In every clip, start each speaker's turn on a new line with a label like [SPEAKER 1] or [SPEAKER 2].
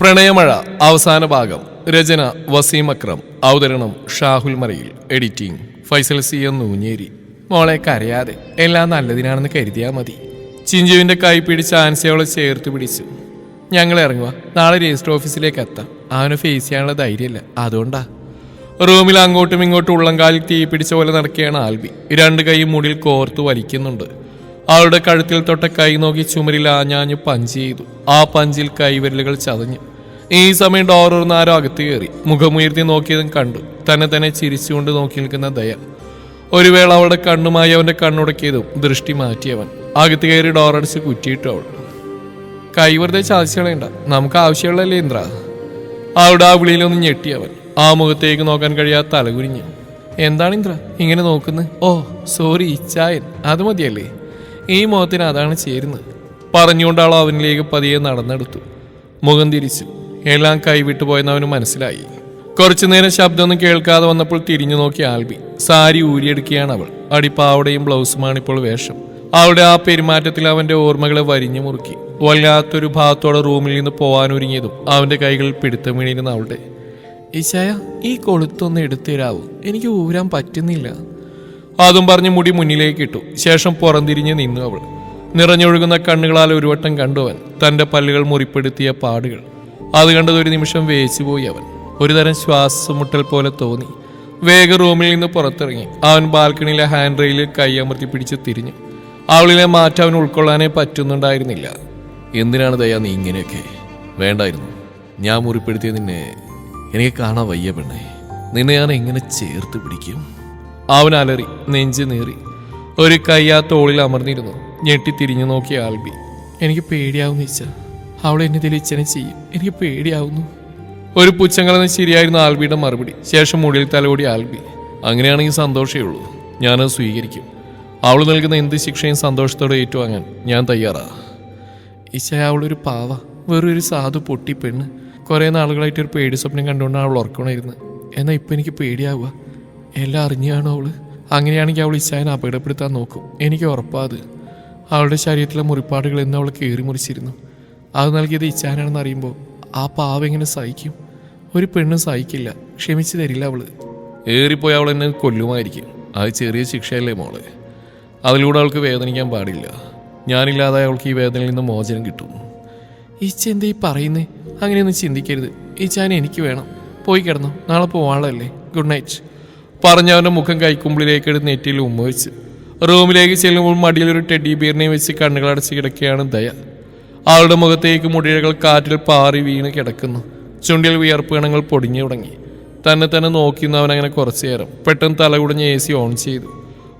[SPEAKER 1] പ്രണയമഴ അവസാന ഭാഗം. രചന വസീം അക്രം. അവതരണം Shahul Marayil editing Faisal C M Noonjeri. മോളെ കരയാതെ. എല്ലാം നല്ലതിനാണെന്ന് കരുതിയാൽ മതി. ചിഞ്ചുവിന്റെ കൈ പിടിച്ച് ആൻസിയോളെ ചേർത്ത് പിടിച്ചു. ഞങ്ങൾ ഇറങ്ങുക നാളെ രജിസ്റ്റർ ഓഫീസിലേക്ക് എത്താം. അവനെ ഫേസ് ചെയ്യാനുള്ള ധൈര്യമില്ല. അതുകൊണ്ടാ. റൂമിൽ അങ്ങോട്ടും ഇങ്ങോട്ടും ഉള്ളംകാലിൽ തീ പിടിച്ച പോലെ നടക്കുകയാണ് ആൽബി. രണ്ട് കൈ മുടിയിൽ കോർത്ത് വലിക്കുന്നുണ്ട്. അവളുടെ കഴുത്തിൽ തൊട്ട കൈ നോക്കി ചുമരിൽ ആഞ്ഞാഞ്ഞ് പഞ്ച് ചെയ്തു ആ പഞ്ചിൽ കൈവിരലുകൾ ചതഞ്ഞു. ഈ സമയം ഡോറൂർന്ന് ആരോ അകത്ത് കയറി. മുഖമുയർത്തി നോക്കിയതും കണ്ടു. തന്നെ തന്നെ ചിരിച്ചുകൊണ്ട് നോക്കി നിൽക്കുന്ന ദയ ഒരു വേള അവളുടെ കണ്ണുമായി അവന്റെ കണ്ണുടക്കിയതും ദൃഷ്ടി മാറ്റിയവൻ. അകത്ത് കയറി ഡോറടിച്ച് കുറ്റിയിട്ടു അവൾ. കൈ വെറുതെ ചാദിച്ചു നമുക്ക് ആവശ്യമുള്ളല്ലേ ഇന്ദ്ര? അവിടെ ആ വിളിയിലൊന്ന് ഞെട്ടിയവൻ ആ മുഖത്തേക്ക് നോക്കാൻ കഴിയാത്ത തലകുരിഞ്ഞു എന്താണ് ഇന്ദ്ര? ഇങ്ങനെ നോക്കുന്നത് ഓ സോറി ഇച്ചായൻ. അത് മതിയല്ലേ? ഈ മുഖത്തിന് അതാണ് ചേരുന്നത്. പറഞ്ഞുകൊണ്ട് അവനിലേക്ക് പതിയെ നടന്നെടുത്തു. മുഖം തിരിച്ചു എല്ലാം കൈവിട്ടു പോയെന്ന് അവന് മനസ്സിലായി. കുറച്ചു നേരം ശബ്ദമൊന്നും കേൾക്കാതെ വന്നപ്പോൾ തിരിഞ്ഞു നോക്കി ആൽബി. സാരി ഊരിയെടുക്കുകയാണ് അവൾ. അടിപ്പാവടയും ബ്ലൗസുമാണ് ഇപ്പോൾ വേഷം. അവളുടെ ആ പെരുമാറ്റത്തിൽ അവന്റെ ഓർമ്മകളെ വരിഞ്ഞു മുറുക്കി. വല്ലാത്തൊരു ഭാഗത്തോടെ റൂമിൽ നിന്ന് പോവാനൊരുങ്ങിയതും അവന്റെ കൈകൾ പിടുത്തം വീണിരുന്ന അവളുടെ. ഈശായ ഈ കൊളുത്തൊന്ന് എടുത്തു തരാവൂ എനിക്ക് ഊരാൻ പറ്റുന്നില്ല. അതും പറഞ്ഞ് മുടി മുന്നിലേക്ക് ഇട്ടു. ശേഷം പുറംതിരിഞ്ഞ് നിന്നു അവൾ. നിറഞ്ഞൊഴുകുന്ന കണ്ണുകളാൽ ഒരു വട്ടം കണ്ടു അവൻ. തന്റെ പല്ലുകൾ മുറിപ്പെടുത്തിയ പാടുകൾ. അത് കണ്ടത് ഒരു നിമിഷം വേച്ചുപോയി അവൻ. ഒരുതരം ശ്വാസമുട്ടൽ പോലെ തോന്നി. വേഗ റൂമിൽ നിന്ന് പുറത്തിറങ്ങി. അവൻ ബാൽക്കണിയിലെ ഹാൻഡ് റെയിലിൽ കൈ അമർത്തി പിടിച്ച് തിരിഞ്ഞു. അവളിലെ മാറ്റം അവൻ ഉൾക്കൊള്ളാനേ പറ്റുന്നുണ്ടായിരുന്നില്ല. എന്തിനാണ് ദയാ നീ ഇങ്ങനെയൊക്കെ? വേണ്ടായിരുന്നു. ഞാൻ മുറിപ്പെടുത്തിയ നിന്നെ എനിക്ക് കാണാൻ വയ്യ പെണ്ണേ. നിന്നെ ഞാൻ എങ്ങനെ ചേർത്ത് പിടിക്കും? അവൻ അലറി നെഞ്ചു നീറി. ഒരു കൈ ആ തോളിൽ അമർന്നിരുന്നു. ഞെട്ടി തിരിഞ്ഞു നോക്കിയ ആൽബി. എനിക്ക് പേടിയാവുന്നു ഇച്ച അവൾ എന്നെ തെളിച്ചനെ ചെയ്യും. എനിക്ക് പേടിയാവുന്നു. ഒരു പുച്ഛങ്ങളെന്ന് ശരിയായിരുന്നു ആൽബിയുടെ മറുപടി. ശേഷം മുടിയിൽ തലോടി ആൽബി. അങ്ങനെയാണെങ്കിൽ സന്തോഷമേ ഉള്ളൂ. ഞാനത് സ്വീകരിക്കും. അവൾ നൽകുന്ന എന്ത് ശിക്ഷയും സന്തോഷത്തോടെ ഏറ്റുവാങ്ങാൻ ഞാൻ തയ്യാറാ. ഇച്ച അവളൊരു പാവ. വെറൊരു സാധു പൊട്ടി പെണ്ണ്. കുറേ നാളുകളായിട്ട് ഒരു പേടി സ്വപ്നം കണ്ടുകൊണ്ടാണ് അവൾ ഉറക്കണമായിരുന്നു എന്നാൽ ഇപ്പം എനിക്ക് പേടിയാവുക? എല്ലാം അറിഞ്ഞാണ് അവൾ? അങ്ങനെയാണെങ്കിൽ അവൾ ഇച്ചായനെ അപകടപ്പെടുത്താൻ നോക്കും. എനിക്ക് ഉറപ്പാത് അവളുടെ ശരീരത്തിലെ മുറിപ്പാടുകൾ എന്ന് അവൾ കീറി മുറിച്ചിരുന്നു. അത് നൽകിയത് ഇച്ചാനാണെന്ന് അറിയുമ്പോൾ ആ പാവ എങ്ങനെ സഹിക്കും? ഒരു പെണ്ണും സഹിക്കില്ല. ക്ഷമിച്ചു തരില്ല അവൾ. ഏറിപ്പോയി അവൾ എന്നെ കൊല്ലുമായിരിക്കും. അത് ചെറിയ ശിക്ഷയല്ലേ മോളെ? അതിലൂടെ അവൾക്ക് വേദനിക്കാൻ പാടില്ല. ഞാനില്ലാതെ അവൾക്ക് ഈ വേദനയിൽ നിന്ന് മോചനം കിട്ടും. ഈച്ച എന്താ ഈ പറയുന്നേ? അങ്ങനെയൊന്നും ചിന്തിക്കരുത്. ഈ ചാൻ എനിക്ക് വേണം. പോയി കിടന്നു. നാളെ പോവാളല്ലേ ഗുഡ് നൈറ്റ്. പറഞ്ഞവന്റെ മുഖം കൈക്കുമ്പിളിലേക്ക് എടുത്ത് നെറ്റിയിൽ ഉമ്മ വെച്ച് റൂമിലേക്ക് ചെല്ലുമ്പോൾ മടിയിൽ ഒരു ടെഡി ബീറിനെ വെച്ച് കണ്ണുകളടച്ച് കിടക്കുകയാണ് ദയ. ആളുടെ മുഖത്തേക്ക് മുടിഴകൾ കാറ്റിൽ പാറി വീണ് കിടക്കുന്നു. ചുണ്ടിൽ വിയർപ്പ് കണങ്ങൾ പൊടിഞ്ഞു തുടങ്ങി. തന്നെ തന്നെ നോക്കിയിരുന്നവൻ അങ്ങനെ കുറച്ചു നേരം. പെട്ടെന്ന് തലകുടഞ്ഞ് എ സി ഓൺ ചെയ്തു.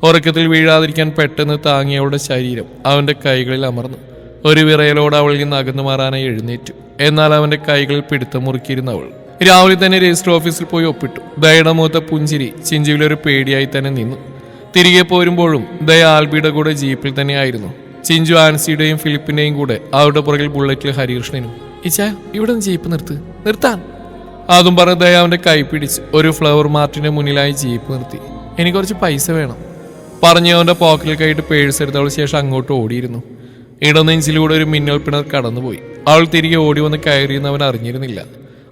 [SPEAKER 1] ഉറക്കത്തിൽ വീഴാതിരിക്കാൻ പെട്ടെന്ന് താങ്ങിയ അവളുടെ ശരീരം അവന്റെ കൈകളിൽ അമർന്നു. ഒരു വിറയലോട് അവളിൽ നിന്ന് അകന്നു മാറാനായി എഴുന്നേറ്റു. എന്നാൽ അവന്റെ കൈകളിൽ പിടുത്തം മുറുക്കിയിരുന്ന അവൾ. രാവിലെ തന്നെ രജിസ്റ്റർ ഓഫീസിൽ പോയി ഒപ്പിട്ടു. ദയയുടെ മുഖത്തെ പുഞ്ചിരി ചിഞ്ചുവിലൊരു പേടിയായി തന്നെ നിന്നു. തിരികെ പോരുമ്പോഴും ദയ ആൽബിയുടെ കൂടെ ജീപ്പിൽ തന്നെയായിരുന്നു ചിഞ്ചു ആൻസിയുടെയും ഫിലിപ്പിന്റെയും കൂടെ അവരുടെ പുറകിൽ ബുള്ളറ്റിൽ ഹരികൃഷ്ണനും ഇച്ച ഇവിടെ നിന്ന് ജീപ്പ് നിർത്ത്. നിർത്താൻ. അതും പറഞ്ഞ ദയ അവന്റെ കൈ പിടിച്ച് ഒരു ഫ്ലവർ മാർട്ടിന്റെ മുന്നിലായി ജീപ്പ് നിർത്തി. എനിക്ക് കുറച്ച് പൈസ വേണം. പറഞ്ഞു അവന്റെ പോക്കറ്റിൽ കൈയിട്ട് പേഴ്സ് എടുത്തവൾ ശേഷം അങ്ങോട്ട് ഓടിയിരുന്നു. ഇടനെഞ്ചിലൂടെ ഒരു മിന്നൽ പിണർ കടന്നുപോയി. അവൾ തിരികെ ഓടി വന്ന് കയറിയെന്ന് അവൻ അറിഞ്ഞിരുന്നില്ല.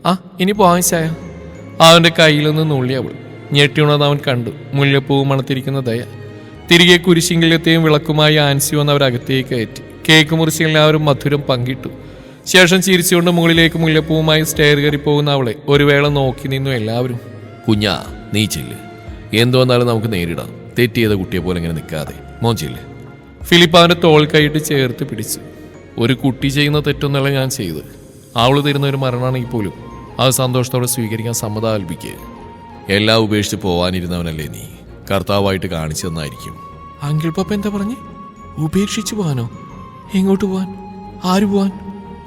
[SPEAKER 1] ആ ഇനി പോവാൻ ചായ അവന്റെ കയ്യിൽ നിന്ന് നുള്ളി അവൾ. ഞെട്ടിയുണർന്ന് അവൻ കണ്ടു. മുല്ലപ്പൂവ് മണത്തിരിക്കുന്ന ദയ. തിരികെ കുരിശിങ്കിലെത്തെയും വിളക്കുമായി ആൻസി വന്ന് അവരകത്തേക്ക് കയറ്റി. കേക്ക് മുറിച്ച് എല്ലാവരും മധുരം പങ്കിട്ടു. ശേഷം ചിരിച്ചുകൊണ്ട് മുകളിലേക്ക് മുല്ലപ്പൂവുമായി സ്റ്റെയർ കയറി പോകുന്ന അവളെ ഒരു വേള നോക്കി നിന്നു എല്ലാവരും. കുഞ്ഞാ നീ ചെല്ല്. എന്തു വന്നാലും നമുക്ക് നേരിടാം. തെറ്റിയത് കുട്ടിയെ പോലെ ഇങ്ങനെ നിൽക്കാതെ. മോൻ ചെല്ല്. ഫിലിപ്പ് അവന്റെ തോൾ കൈയിട്ട് ചേർത്ത് പിടിച്ചു. ഒരു കുട്ടി ചെയ്യുന്ന തെറ്റൊന്നല്ല ഞാൻ ചെയ്ത് അവൾ തരുന്ന ഒരു മരണമാണെങ്കിൽ പോലും അത് സന്തോഷത്തോടെ സ്വീകരിക്കാൻ സമ്മത ആൽപ്പിക്കുക എല്ലാം ഉപേക്ഷിച്ച് പോവാനിരുന്നവനല്ലേ നീ? കർത്താവായിട്ട് കാണിച്ചു തന്നായിരിക്കും. അങ്കിൾ പപ്പ എന്താ പറഞ്ഞു? ഉപേക്ഷിച്ചു പോവാനോ? എങ്ങോട്ട് പോവാൻ? ആര് പോവാൻ?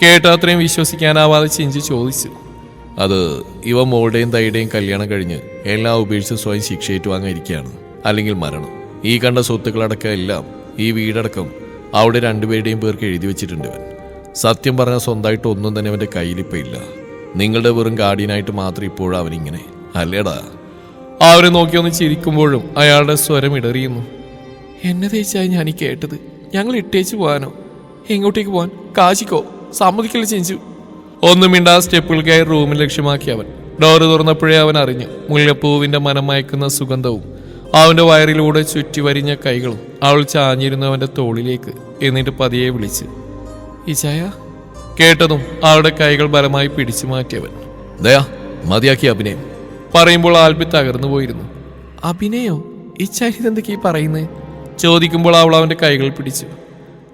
[SPEAKER 1] കേട്ട അത്രയും വിശ്വസിക്കാനാവാതെ ചിഞ്ചി ചോദിച്ചു. അത് ഇവ മോളുടെയും തൈയുടെയും കല്യാണം കഴിഞ്ഞ് എല്ലാം ഉപേക്ഷിച്ച് സ്വയം ശിക്ഷ ഏറ്റുവാങ്ങിയിരിക്കുകയാണ് അല്ലെങ്കിൽ മരണം. ഈ കണ്ട സ്വത്തുക്കളടക്കം എല്ലാം ഈ വീടടക്കം അവിടെ രണ്ടുപേരുടെയും പേർക്ക് എഴുതി വെച്ചിട്ടുണ്ട് ഇവൻ. സത്യം പറഞ്ഞാൽ സ്വന്തമായിട്ട് ഒന്നും തന്നെ അവന്റെ കയ്യിലിപ്പോൾ ഇല്ല. നിങ്ങളുടെ വെറും ഗാർഡിയനായിട്ട് മാത്രം ഇപ്പോഴും അവനിങ്ങനെ. അല്ലേടാ? അവരെ നോക്കി ഒന്ന് ചിരിക്കുമ്പോഴും അയാളുടെ സ്വരം ഇടറിയുന്നു. എന്നെ തേച്ചായി ഞാൻ കേട്ടത്. ഞങ്ങൾ ഇട്ടേച്ച് പോകാനോ? എങ്ങോട്ടേക്ക് പോവാൻ കാശിക്കോ? സമ്മതിക്കില്ല ചെഞ്ചു. ഒന്നും മിണ്ടാ സ്റ്റെപ്പുകൾക്കായി റൂമിൽ ലക്ഷ്യമാക്കി അവൻ. ഡോറ് തുറന്നപ്പോഴേ അവൻ അറിഞ്ഞു. മുല്ലപ്പൂവിന്റെ മനം മയക്കുന്ന സുഗന്ധവും അവന്റെ വയറിലൂടെ ചുറ്റി വരിഞ്ഞ കൈകളും അവൾ ചാഞ്ഞിരുന്നവന്റെ തോളിലേക്ക് എന്നിട്ട് പതിയെ വിളിച്ചു ഇച്ചായ കേട്ടതും അവളുടെ കൈകൾ ബലമായി പിടിച്ചു മാറ്റിയവൻ. ദയാ മതിയാക്കി അഭിനയം. പറയുമ്പോൾ ആൽബി തകർന്നു പോയിരുന്നു. അഭിനയോ? ഈ ചരിത് ഈ പറയുന്നത് ചോദിക്കുമ്പോൾ അവൾ അവന്റെ കൈകൾ പിടിച്ചു.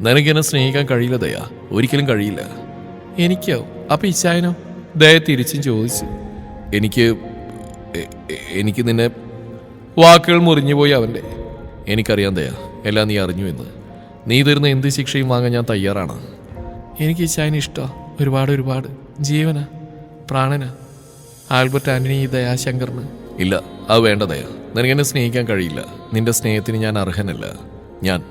[SPEAKER 1] നിനക്കെന്നെ സ്നേഹിക്കാൻ കഴിയില്ല ദയാ. ഒരിക്കലും കഴിയില്ല. എനിക്കോ? അപ്പൊ ഇച്ചായനോ? ദയ തിരിച്ചും ചോദിച്ചു. എനിക്ക് എനിക്ക് നിന്നെ വാക്കുകൾ മുറിഞ്ഞുപോയി അവന്റെ. എനിക്കറിയാം ദയാ. എല്ലാം നീ അറിഞ്ഞു എന്ന്. നീ തരുന്ന എന്ത് ശിക്ഷയും വാങ്ങാൻ ഞാൻ തയ്യാറാണ്. എനിക്ക് ഈ ചൈന ഇഷ്ടമാണ് ഒരുപാട് ഒരുപാട്. ജീവന പ്രാണന ആൽബർട്ട് ആന്റണി ദയാശങ്കറിന്. ഇല്ല അത് വേണ്ട ദയ. നിനക്കെന്നെ സ്നേഹിക്കാൻ കഴിയില്ല. നിന്റെ സ്നേഹത്തിന് ഞാൻ അർഹനല്ല. ഞാൻ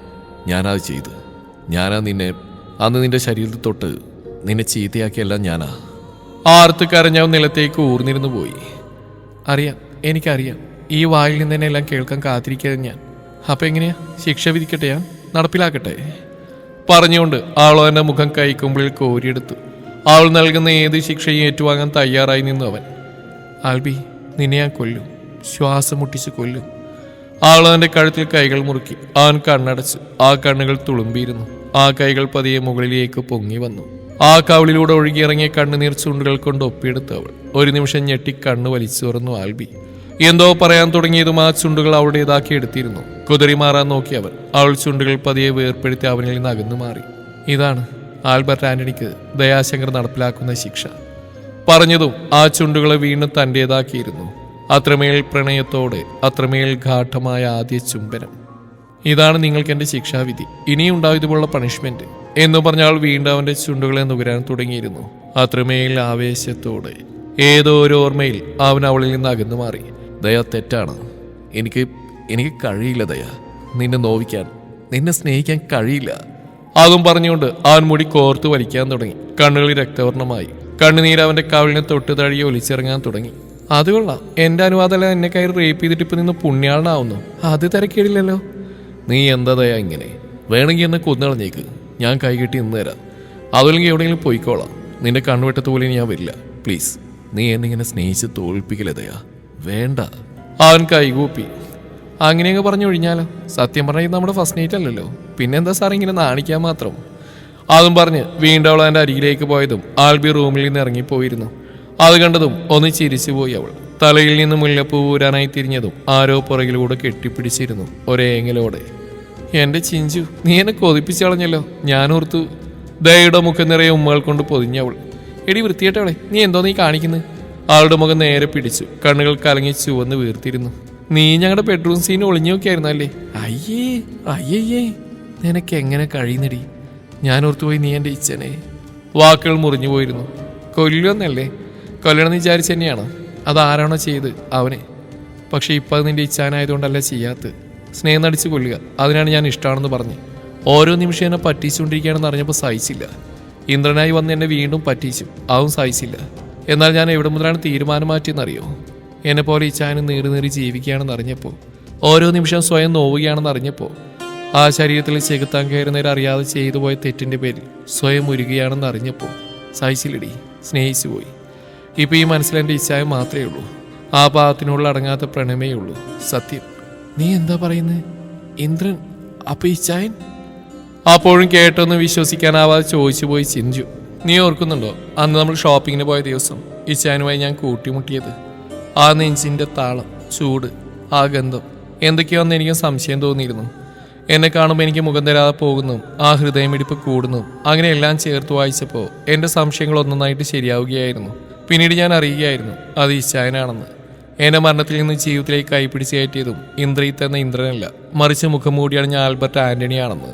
[SPEAKER 1] ഞാനത് ചെയ്ത്. ഞാനാ നിന്നെ അന്ന് നിന്റെ ശരീരത്തിൽ തൊട്ട് നിന്നെ ചീത്തയാക്കിയല്ല ഞാനാ. ആർത്ത് കരഞ്ഞവൻ നിലത്തേക്ക് ഊർന്നിരുന്നു പോയി. അറിയാം എനിക്കറിയാം. ഈ വായിൽ നിന്ന് തന്നെ എല്ലാം കേൾക്കാൻ കാത്തിരിക്കുക ഞാൻ. അപ്പൊ എങ്ങനെയാ? ശിക്ഷ വിധിക്കട്ടെ ഞാൻ? നടപ്പിലാക്കട്ടെ? പറഞ്ഞുകൊണ്ട് ആൾ അവന്റെ മുഖം കൈക്കുമ്പിളിൽ കോരിയെടുത്തു. ആൾ നൽകുന്ന ഏത് ശിക്ഷയും ഏറ്റുവാങ്ങാൻ തയ്യാറായി നിന്നു അവൻ. ആൽബി നിന്നെ ഞാൻ കൊല്ലും. ശ്വാസം മുട്ടിച്ച് കൊല്ലും. ആൾ അവന്റെ കഴുത്തിൽ കൈകൾ മുറുക്കി. അവൻ കണ്ണടച്ചു ആ കണ്ണുകൾ തുളുമ്പിയിരുന്നു. ആ കൈകൾ പതിയെ മുകളിലേക്ക് പൊങ്ങി വന്നു. ആ കവളിലൂടെ ഒഴുകിയിറങ്ങിയ കണ്ണുനീർ ചുണ്ടുകൾ കൊണ്ട് ഒപ്പിയെടുത്തു അവൾ. ഒരു നിമിഷം ഞെട്ടി കണ്ണു വലിച്ചു തുറന്നു ആൽബി. എന്തോ പറയാൻ തുടങ്ങിയതും ആ ചുണ്ടുകൾ അവളുടേതാക്കി എടുത്തിരുന്നു. കുതിരി മാറാൻ നോക്കി അവൻ. അവൾ ചുണ്ടുകൾ പതിയെ വേർപ്പെടുത്തി അവനിൽ നിന്ന് അകന്നു മാറി. ഇതാണ് ആൽബർട്ട് ആന്റണിക്ക് ദയാശങ്കർ നടപ്പിലാക്കുന്ന ശിക്ഷ. പറഞ്ഞതും ആ ചുണ്ടുകളെ വീണ്ടും തന്റേതാക്കിയിരുന്നു അത്രമേൽ പ്രണയത്തോടെ അത്രമേൽ ഘാഠമായ ആദ്യ ചുംബനം. ഇതാണ് നിങ്ങൾക്ക് എന്റെ ശിക്ഷാവിധി. ഇനിയും ഉണ്ടാവും ഇതുപോലുള്ള പണിഷ്മെന്റ് എന്ന് പറഞ്ഞാൽ വീണ്ടും അവന്റെ ചുണ്ടുകളെ നുകരാൻ തുടങ്ങിയിരുന്നു. അത്രമേൽ ആവേശത്തോടെ. ഏതോ ഒരു ഓർമ്മയിൽ അവൻ അവളിൽ നിന്ന് അകന്നു മാറി. ദയ തെറ്റാണ്. എനിക്ക് എനിക്ക് കഴിയില്ല ദയ. നിന്നെ നോവിക്കാൻ നിന്നെ സ്നേഹിക്കാൻ കഴിയില്ല. അതും പറഞ്ഞുകൊണ്ട് അവൻ മുടി കോർത്തു വലിക്കാൻ തുടങ്ങി. കണ്ണുകളിൽ രക്തവർണമായി കണ്ണുനീര് അവന്റെ കവിളിനെ തൊട്ട് തഴി ഒലിച്ചിറങ്ങാൻ തുടങ്ങി. അത് എന്റെ അനുവാദമല്ല എന്നെ കയറി റേപ്പ് ചെയ്തിട്ട് ഇപ്പം നിന്ന് പുണ്യാളനാവുന്നു. അത് തിരക്കേടില്ലല്ലോ. നീ എന്താ ദയാ ഇങ്ങനെ? വേണമെങ്കിൽ എന്നെ കൊന്നുകളഞ്ഞേക്ക് ഞാൻ കൈകെട്ടി ഇന്ന് തരാം. അതുമില്ലെങ്കിൽ എവിടെയെങ്കിലും പോയിക്കോളാം. നിന്റെ കണ്ണുവെട്ടത്ത് പോലെ ഞാൻ വരില്ല. പ്ലീസ് നീ എന്നെ ഇങ്ങനെ സ്നേഹിച്ച് തോൽപ്പിക്കില്ല ദയാ? വേണ്ട. അവൻ കൈകൂപ്പി. അങ്ങനെയൊക്കെ പറഞ്ഞു കഴിഞ്ഞാലോ സത്യം പറഞ്ഞാൽ ഇത് നമ്മുടെ ഫസ്റ്റ് നൈറ്റ് അല്ലല്ലോ. പിന്നെന്താ സാർ ഇങ്ങനെ നാണിക്കാൻ മാത്രം? അതും പറഞ്ഞ് വീണ്ടും അവൾ എന്റെ അരികിലേക്ക് പോയതും ആൽബി റൂമിൽ നിന്ന് ഇറങ്ങിപ്പോയിരുന്നു. അത് കണ്ടതും ഒന്ന് ചിരിച്ചു പോയി അവൾ. തലയിൽ നിന്ന് മുല്ലപ്പൂ ഊരാനായി തിരിഞ്ഞതും ആരോ പുറകിലൂടെ കെട്ടിപ്പിടിച്ചിരുന്നു ഒരേങ്ങലോടെ എന്റെ ചിഞ്ചു നീ എന്നെ കൊതിപ്പിച്ചു കളഞ്ഞല്ലോ. ഞാൻ ഓർത്തു ദയയുടെ മുഖം നിറയെ ഉമ്മകൾ കൊണ്ട് പൊതിഞ്ഞവൾ എടി വൃത്തിയേട്ടവളെ നീ എന്തോ നീ കാണിക്കുന്നത് ആളുടെ മുഖം നേരെ പിടിച്ചു. കണ്ണുകൾ കലങ്ങി ചുവന്ന് വീർത്തിരുന്നു. നീ ഞങ്ങളുടെ ബെഡ്റൂം സീൻ ഒളിഞ്ഞു നോക്കിയായിരുന്നു അല്ലേ? അയ്യേ അയ്യയ്യേ. നിനക്ക് എങ്ങനെ കഴിയുന്നടി? ഞാൻ ഓർത്തുപോയി നീ എന്റെ ഇച്ഛനെ. വാക്കുകൾ മുറിഞ്ഞു പോയിരുന്നു. കൊല്ലുമെന്നല്ലേ കൊല്ലണമെന്ന് വിചാരിച്ച് തന്നെയാണ്? അതാരാണോ ചെയ്ത് അവനെ? പക്ഷേ ഇപ്പം അത് നിന്റെ ഇച്ഛാനായതുകൊണ്ടല്ല ചെയ്യാത്തത്. സ്നേഹം നടിച്ച് കൊല്ലുക. അതിനാണ് ഞാൻ ഇഷ്ടമാണെന്ന് പറഞ്ഞു. ഓരോ നിമിഷം എന്നെ പറ്റിച്ചുകൊണ്ടിരിക്കുകയാണെന്ന് അറിഞ്ഞപ്പോൾ സഹിച്ചില്ല. ഇന്ദ്രനായി വന്ന് എന്നെ വീണ്ടും പറ്റിച്ചു. അതും സഹിച്ചില്ല. എന്നാൽ ഞാൻ എവിടെ മുതലാണ് തീരുമാനം മാറ്റിയെന്നറിയോ? എന്നെപ്പോലെ ഈ ഇച്ഛാനും നീറി നീറി ജീവിക്കുകയാണെന്ന് അറിഞ്ഞപ്പോൾ ഓരോ നിമിഷം സ്വയം നോവുകയാണെന്ന് അറിഞ്ഞപ്പോൾ ആ ശരീരത്തിൽ ചെകുത്താൻ കയറുന്നവരെ അറിയാതെ ചെയ്തു പോയ തെറ്റിന്റെ പേരിൽ സ്വയം ഉരുകയാണെന്ന് അറിഞ്ഞപ്പോൾ സഹിച്ചില്ലടി സ്നേഹിച്ചു പോയി. ഇപ്പൊ ഈ മനസ്സിൽ എന്റെ ഇച്ഛായം മാത്രമേ ഉള്ളൂ. ആ പാകത്തിനുള്ള അടങ്ങാത്ത പ്രണമേ ഉള്ളൂ. സത്യം. നീ എന്താ പറയുന്നത് ഇന്ദ്രൻ അപ്പം ഇച്ഛായൻ അപ്പോഴും കേട്ടൊന്ന് വിശ്വസിക്കാനാവാതെ ചോദിച്ചു പോയി ചിഞ്ചു. നീ ഓർക്കുന്നുണ്ടോ? അന്ന് നമ്മൾ ഷോപ്പിങ്ങിന് പോയ ദിവസം ഇച്ചാനുമായി ഞാൻ കൂട്ടിമുട്ടിയത്. ആ നെഞ്ചിന്റെ താളം ചൂട് ആ ഗന്ധം എന്തൊക്കെയാണെന്ന് എനിക്ക് സംശയം തോന്നിയിരുന്നു. എന്നെ കാണുമ്പോൾ എനിക്ക് മുഖം തരാതെ പോകുന്നു ആ ഹൃദയമിടിപ്പ് കൂടുന്നു അങ്ങനെ എല്ലാം ചേർത്ത് വായിച്ചപ്പോൾ എന്റെ സംശയങ്ങൾ ഒന്നൊന്നായിട്ട് ശരിയാവുകയായിരുന്നു. പിന്നീട് ഞാൻ അറിയുകയായിരുന്നു അത് ഇച്ചായനാണെന്ന്. എന്നെ മരണത്തിൽ നിന്ന് ജീവിതത്തിലേക്ക് കൈപ്പിടിച്ച് കയറ്റിയതും ഇന്ദ്രയിത്ത് എന്ന ഇന്ദ്രനല്ല മറിച്ച് മുഖം മൂടിയാണ് ഞാൻ ആൽബർട്ട് ആന്റണിയാണെന്ന്.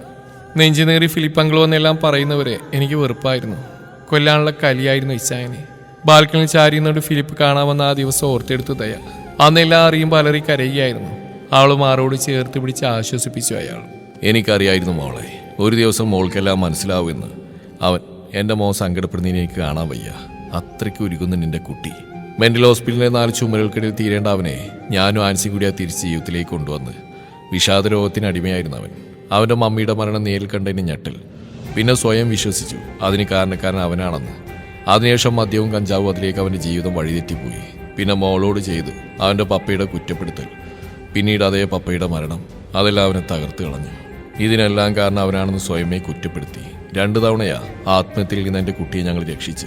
[SPEAKER 1] നെഞ്ചിനേറി ഫിലിപ്പങ്കിളോ എന്നെല്ലാം പറയുന്നവരെ എനിക്ക് വെറുപ്പായിരുന്നു. കൊല്ലാനുള്ള കലിയായിരുന്നു ഇസായനെ ബാൽക്കണിൽ ചാരിയുന്നോട് ഫിലിപ്പ് കാണാമെന്ന ആ ദിവസം ഓർത്തെടുത്തു ദയ. അന്നെല്ലാം അറിയുമ്പോൾ അലറി കരയുകയായിരുന്നു. അവൾ മാറോട് ചേർത്ത് പിടിച്ച് ആശ്വസിപ്പിച്ചു അയാൾ. എനിക്കറിയായിരുന്നു മോളെ. ഒരു ദിവസം മോൾക്കെല്ലാം മനസ്സിലാവുമെന്ന് അവൻ എന്റെ മോൻ സങ്കടപ്പെടുന്നതിന് എനിക്ക് കാണാൻ വയ്യ. അത്രയ്ക്ക് ഒരുക്കുന്നു നിന്റെ കുട്ടി. മെന്റൽ ഹോസ്പിറ്റലിലെ നാല് ചുമലുകൾക്കിടയിൽ തീരേണ്ട അവനെ ഞാനും ആൻസിയും കൂടിയാ തിരിച്ച് ജീവിതത്തിലേക്ക് കൊണ്ടുവന്ന് വിഷാദരോഗത്തിന് അടിമയായിരുന്നു അവൻ. അവന്റെ മമ്മിയുടെ മരണം നേരിൽ കണ്ടതിന് ഞെട്ടൽ. പിന്നെ സ്വയം വിശ്വസിച്ചു. അതിന് കാരണക്കാരൻ അവനാണെന്ന്. അതിനുശേഷം മദ്യവും കഞ്ചാവും അതിലേക്ക് അവന്റെ ജീവിതം വഴിതെറ്റിപ്പോയി. പിന്നെ മോളോട് ചെയ്ത് അവന്റെ പപ്പയുടെ കുറ്റപ്പെടുത്തൽ. പിന്നീട് അതേ പപ്പയുടെ മരണം. അതെല്ലാം അവനെ തകർത്ത് കളഞ്ഞു. ഇതിനെല്ലാം കാരണം അവനാണെന്ന് സ്വയമേ കുറ്റപ്പെടുത്തി. രണ്ടു തവണയാ ആത്മഹത്യയിൽ നിന്ന് എന്റെ കുട്ടിയെ ഞങ്ങൾ രക്ഷിച്ച്.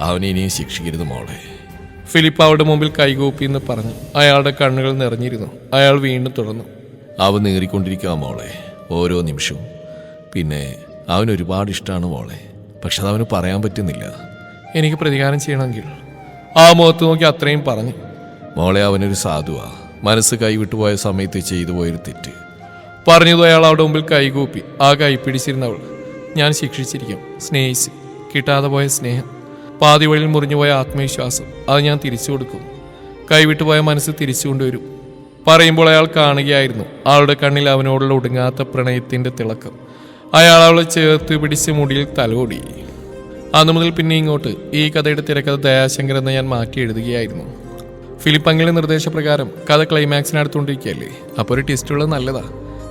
[SPEAKER 1] അവനെ ഇനിയും ശിക്ഷിക്കരുത് മോളെ. ഫിലിപ്പ് അവളുടെ മുമ്പിൽ കൈകൂപ്പി എന്ന് പറഞ്ഞു. അയാളുടെ കണ്ണുകൾ നിറഞ്ഞിരുന്നു. അയാൾ വീണ്ടും തുടർന്നു. അവൻ നേറിക്കൊണ്ടിരിക്കുക മോളെ. ഓരോ നിമിഷവും. പിന്നെ അവന് ഒരുപാട് ഇഷ്ടമാണ് മോളെ. പക്ഷെ അതവന് പറയാൻ പറ്റുന്നില്ല. എനിക്ക് പ്രതികാരം ചെയ്യണമെങ്കിൽ. ആ മുഖത്ത് നോക്കി അത്രയും പറഞ്ഞു. മോളെ അവനൊരു സാധുവാ. മനസ്സ് കൈവിട്ടുപോയ സമയത്ത് ചെയ്തു പോയൊരു തെറ്റ്. പറഞ്ഞതു അയാൾ അവിടെ മുമ്പിൽ കൈകൂപ്പി ആ കൈ പിടിച്ചിരുന്നവൾ ഞാൻ ശിക്ഷിച്ചിരിക്കും. സ്നേഹിച്ച് കിട്ടാതെ പോയ സ്നേഹം. പാതി വഴിയിൽ മുറിഞ്ഞുപോയ ആത്മവിശ്വാസം അത് ഞാൻ തിരിച്ചു കൊടുക്കും. കൈവിട്ടുപോയ മനസ്സ് തിരിച്ചു കൊണ്ടുവരും. പറയുമ്പോൾ അയാൾ കാണുകയായിരുന്നു ആളുടെ കണ്ണിൽ അവനോടുള്ള ഒടുങ്ങാത്ത പ്രണയത്തിന്റെ തിളക്കം. അയാൾ അവളെ ചേർത്ത് പിടിച്ച് മുടിയിൽ തലോടി. അന്നു മുതൽ പിന്നെ ഇങ്ങോട്ട് ഈ കഥയുടെ തിരക്കഥ ദയാശങ്കർ എന്ന് ഞാൻ മാറ്റി എഴുതുകയായിരുന്നു. ഫിലിപ്പ് ഫിലിപ്പങ്കിലെ നിർദ്ദേശപ്രകാരം കഥ ക്ലൈമാക്സിനടുത്തുകൊണ്ടിരിക്കുകയല്ലേ? അപ്പോൾ ഒരു ട്വിസ്റ്റുള്ളത് നല്ലതാ.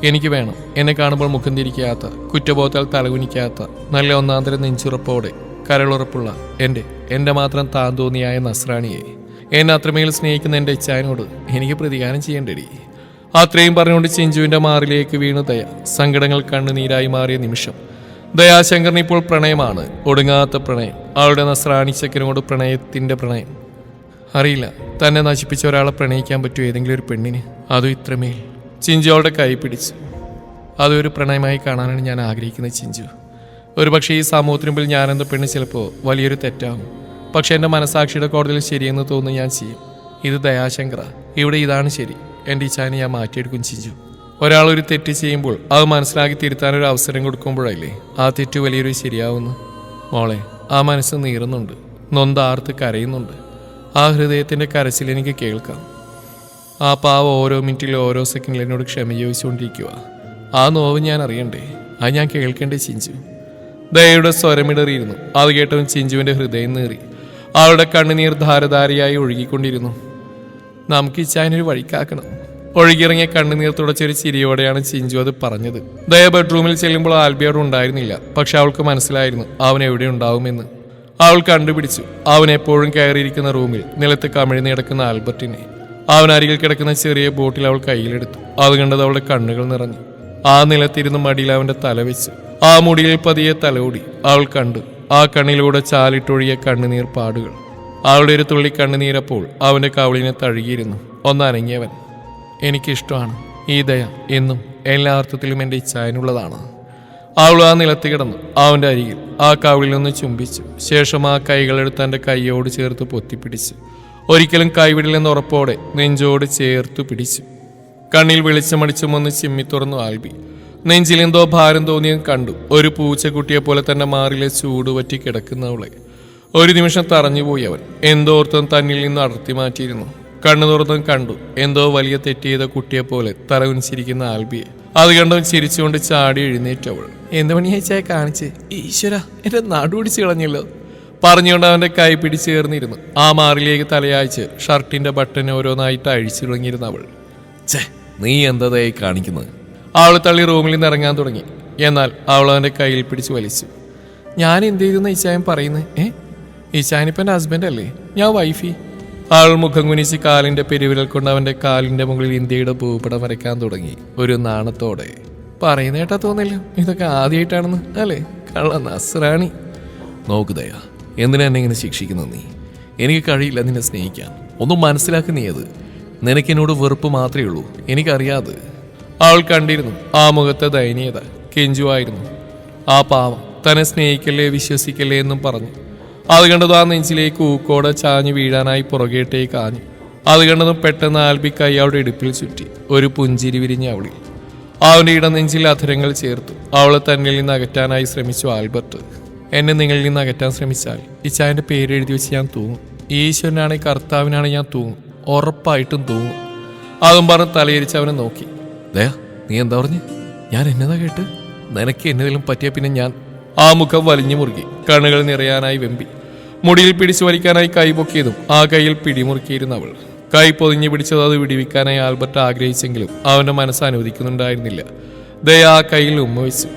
[SPEAKER 1] എനിക്ക് വേണം. എന്നെ കാണുമ്പോൾ മുഖം തിരിക്കാത്ത കുറ്റബോധത്താൽ തലകുനിക്കാത്ത നല്ല ഒന്നാന്തര നെഞ്ചുറപ്പോടെ കരളുറപ്പുള്ള എന്റെ എന്റെ മാത്രം താൻ തോന്നിയായ നസ്രാണിയെ. എന്നെ അത്രമേൽ സ്നേഹിക്കുന്ന എന്റെ ഇച്ഛായനോട് എനിക്ക് പ്രതികാരം ചെയ്യേണ്ടടി. അത്രയും പറഞ്ഞുകൊണ്ട് ചിഞ്ചുവിന്റെ മാറിലേക്ക് വീണു ദയ. സങ്കടങ്ങൾ കണ്ണുനീരായി മാറിയ നിമിഷം. ദയാശങ്കറിന് ഇപ്പോൾ പ്രണയമാണ്. ഒടുങ്ങാത്ത പ്രണയം. അവളുടെ നസ്രാണി ചക്കനോട് പ്രണയത്തിന്റെ പ്രണയം. അറിയില്ല. തന്നെ നശിപ്പിച്ച ഒരാളെ പ്രണയിക്കാൻ പറ്റുമോ ഏതെങ്കിലും ഒരു പെണ്ണിന്. അതും ഇത്രമേൽ. ചിഞ്ചു അവളുടെ കൈ പിടിച്ചു. അതൊരു പ്രണയമായി കാണാനാണ് ഞാൻ ആഗ്രഹിക്കുന്നത് ചിഞ്ചു. ഒരു പക്ഷേ ഈ സമൂഹത്തിന് മുമ്പിൽ ഞാനെന്ന പെണ്ണ് ചിലപ്പോൾ വലിയൊരു തെറ്റാകും പക്ഷേ എന്റെ മനസാക്ഷിയുടെ കോടതിയിൽ ശരിയെന്ന് തോന്നുന്നു ഞാൻ ചെയ്യും. ഇത് ദയാശങ്കറ. ഇവിടെ ഇതാണ് ശരി. എന്റെ ഇച്ഛാനെ ഞാൻ മാറ്റിയെടുക്കും ചിഞ്ചു ഒരാൾ ഒരു തെറ്റ് ചെയ്യുമ്പോൾ അത് മനസ്സിലാക്കി തിരുത്താൻ ഒരു അവസരം കൊടുക്കുമ്പോഴല്ലേ ആ തെറ്റ് വലിയൊരു ശരിയാവുന്നു? മോളെ ആ മനസ്സ് നീറുന്നുണ്ട്. നൊന്താർത്ത് കരയുന്നുണ്ട്. ആ ഹൃദയത്തിന്റെ കരച്ചിൽ എനിക്ക് കേൾക്കാം. ആ പാവ ഓരോ മിനിറ്റിലും ഓരോ സെക്കൻഡിലും എന്നോട് ക്ഷമ ചോദിച്ചുകൊണ്ടിരിക്കുക ആ നോവ് ഞാൻ അറിയണ്ടേ? അത് ഞാൻ കേൾക്കേണ്ടേ ചിഞ്ചു? ദയയുടെ സ്വരമിടറിയിരുന്നു. അത് കേട്ടവൻ ചിഞ്ചുവിന്റെ ഹൃദയം നീറി. അവളുടെ കണ്ണുനീർ ധാരധാരയായി ഒഴുകിക്കൊണ്ടിരുന്നു. നമുക്ക് ഈ ചായനൊരു വഴിക്കാക്കണം. ഒഴുകിയിറങ്ങിയ കണ്ണുനീർ തുടച്ചൊരു ചിരിയോടെയാണ് ചിഞ്ചു അത് പറഞ്ഞത്. ദയ ബെഡ്റൂമിൽ ചെല്ലുമ്പോൾ ആൽബിയോട് ഉണ്ടായിരുന്നില്ല. പക്ഷെ അവൾക്ക് മനസ്സിലായിരുന്നു അവൻ എവിടെ ഉണ്ടാവുമെന്ന്. അവൾ കണ്ടുപിടിച്ചു. അവൻ എപ്പോഴും കയറിയിരിക്കുന്ന റൂമിൽ നിലത്ത് കമിഴ്ന്ന് കിടക്കുന്ന ആൽബർട്ടിനെ. അവൻ അരികിൽ കിടക്കുന്ന ചെറിയ ബോട്ടിൽ അവൾ കയ്യിലെടുത്തു. അത് കണ്ടത് അവളുടെ കണ്ണുകൾ നിറഞ്ഞു. ആ നിലത്തിരുന്ന് മടിയിൽ അവന്റെ തല വെച്ചു. ആ മുടിയിൽ പതിയെ തലോടി അവൾ കണ്ടു. ആ കണ്ണിലൂടെ ചാലിട്ടൊഴിയ കണ്ണുനീർ പാടുകൾ. അവളുടെ ഒരു തുള്ളി കണ്ണുനീരപ്പോൾ അവന്റെ കവളിനെ തഴുകിയിരുന്നു. ഒന്നനങ്ങിയവൻ എനിക്കിഷ്ടമാണ്. ഈ ദയ എന്നും എല്ലാ അർത്ഥത്തിലും എന്റെ ഇച്ഛായനുള്ളതാണ്. അവൾ ആ നിലത്ത് കിടന്നു. അവന്റെ അരികിൽ ആ കവിളിൽ നിന്ന് ചുംബിച്ചു ശേഷം ആ കൈകളെടുത്ത് എന്റെ കൈയോട് ചേർത്ത് പൊത്തിപ്പിടിച്ച് ഒരിക്കലും കൈവിടില്ലെന്ന് ഉറപ്പോടെ നെഞ്ചോട് ചേർത്ത് പിടിച്ചു. കണ്ണിൽ വെളിച്ചമടിച്ചും ഒന്ന് ചിമ്മി തുറന്നു ആൽബി. നെഞ്ചിലെന്തോ ഭാരം തോന്നിയും കണ്ടു. ഒരു പൂച്ചക്കുട്ടിയെ പോലെ തന്നെ മാറിലെ ചൂടുപറ്റി കിടക്കുന്നവളെ ഒരു നിമിഷം തറഞ്ഞുപോയി അവൻ. എന്തോർത്തും തന്നിൽ നിന്ന് അടർത്തി മാറ്റിയിരുന്നു. കണ്ണു തുറന്നും കണ്ടു. എന്തോ വലിയ തെറ്റ് ചെയ്ത കുട്ടിയെ പോലെ തറകുനിച്ചിരിക്കുന്ന ആൽബിയെ. അത് കണ്ടവൻ ചിരിച്ചുകൊണ്ട് ചാടി എഴുന്നേറ്റവൾ എന്ത് പണിയാച്ചായ കാണിച്ച്? ഈശ്വര എന്റെ നടുപിടിച്ച് കളഞ്ഞല്ലോ. പറഞ്ഞുകൊണ്ട് അവന്റെ കൈ പിടിച്ചു ചേർന്നിരുന്നു. ആ മാറിലേക്ക് തലയാഴ്ച ഷർട്ടിന്റെ ബട്ടൺ ഓരോന്നായിട്ട് അഴിച്ചു തുടങ്ങിയിരുന്ന അവൾ. ചേ നീ എന്തതായി കാണിക്കുന്നത്? അവൾ തള്ളി റൂമിൽ നിന്ന് ഇറങ്ങാൻ തുടങ്ങി. എന്നാൽ അവൾ അവന്റെ കയ്യിൽ പിടിച്ച് വലിച്ചു. ഞാൻ എന്ത് ചെയ്തെന്ന് ഈച്ചായൻ പറയുന്നത് ഏ? ഈച്ചായനിപ്പം എന്റെ ഹസ്ബൻഡ് അല്ലേ? ഞാൻ വൈഫി ആൾ മുഖം കുനിച്ച് കാലിന്റെ പെരുവിരൽ കൊണ്ട് അവന്റെ കാലിന്റെ മുകളിൽ ഇന്ത്യയുടെ ഭൂപടം വരയ്ക്കാൻ തുടങ്ങി. ഒരു നാണത്തോടെ. പറയുന്നേട്ടാ തോന്നില്ല. ഇതൊക്കെ ആദ്യമായിട്ടാണെന്ന് അല്ലേ? കള്ള നസ്രാണി. നോക്കുതയാ എന്തിനാ എന്നെ ഇങ്ങനെ ശിക്ഷിക്കുന്നു നീ? എനിക്ക് കഴിയില്ല നിന്നെ സ്നേഹിക്കാൻ. ഒന്നും മനസ്സിലാക്കി നീ അത്. നിനക്കെന്നോട് വെറുപ്പ് മാത്രമേ ഉള്ളൂ. എനിക്കറിയാതെ. അവൾ കണ്ടിരുന്നു. ആ മുഖത്തെ ദയനീയത. കെഞ്ചുവായിരുന്നു. ആ പാവം. തന്നെ സ്നേഹിക്കല്ലേ വിശ്വസിക്കല്ലേ എന്നും പറഞ്ഞു. അത് കണ്ടതും ആ നെഞ്ചിലേക്ക് ഊക്കോടെ ചാഞ്ഞു വീഴാനായി പുറകേട്ടേക്ക് ആഞ്ഞു അത് കണ്ടതും പെട്ടെന്ന് ആൽബി കൈ അവിടെ ഇടുപ്പിൽ ചുറ്റി. ഒരു പുഞ്ചിരി വിരിഞ്ഞ അവളിൽ. അവന്റെ ഇടനെഞ്ചിൽ അധരങ്ങൾ ചേർത്തു. അവളെ തന്നിൽ നിന്ന് അകറ്റാനായി ശ്രമിച്ചു ആൽബർട്ട്. എന്നെ നിങ്ങളിൽ നിന്ന് അകറ്റാൻ ശ്രമിച്ചാൽ ഇച്ചായന്റെ പേര് എഴുതി വെച്ച് ഞാൻ തൂങ്ങും. ഈശ്വരനാണ് കർത്താവിനാണ് ഞാൻ തൂങ്ങും. ഉറപ്പായിട്ടും തൂങ്ങും. അതും പറഞ്ഞ് തലയിരിച്ച് അവനെ നോക്കി. ദയാ നീ എന്താ പറഞ്ഞു? ഞാൻ എന്നതാ കേട്ട്? നിനക്ക് എന്നതിലും പറ്റിയ പിന്നെ ഞാൻ ആ മുഖം വലിഞ്ഞു മുറുകി. കണ്ണുകൾ നിറയാനായി വെമ്പി. മുടിയിൽ പിടിച്ചു വലിക്കാനായി കൈ പൊക്കിയതും ആ കൈയിൽ പിടിമുറുക്കിയിരുന്ന അവൾ. കൈ പൊതിഞ്ഞു പിടിച്ചത് അത് വിടിവിക്കാനായി ആൽബർട്ട് ആഗ്രഹിച്ചെങ്കിലും അവന്റെ മനസ്സ് അനുവദിക്കുന്നുണ്ടായിരുന്നില്ല. ദയ ആ കയ്യിൽ ഉമ്മ വെച്ചു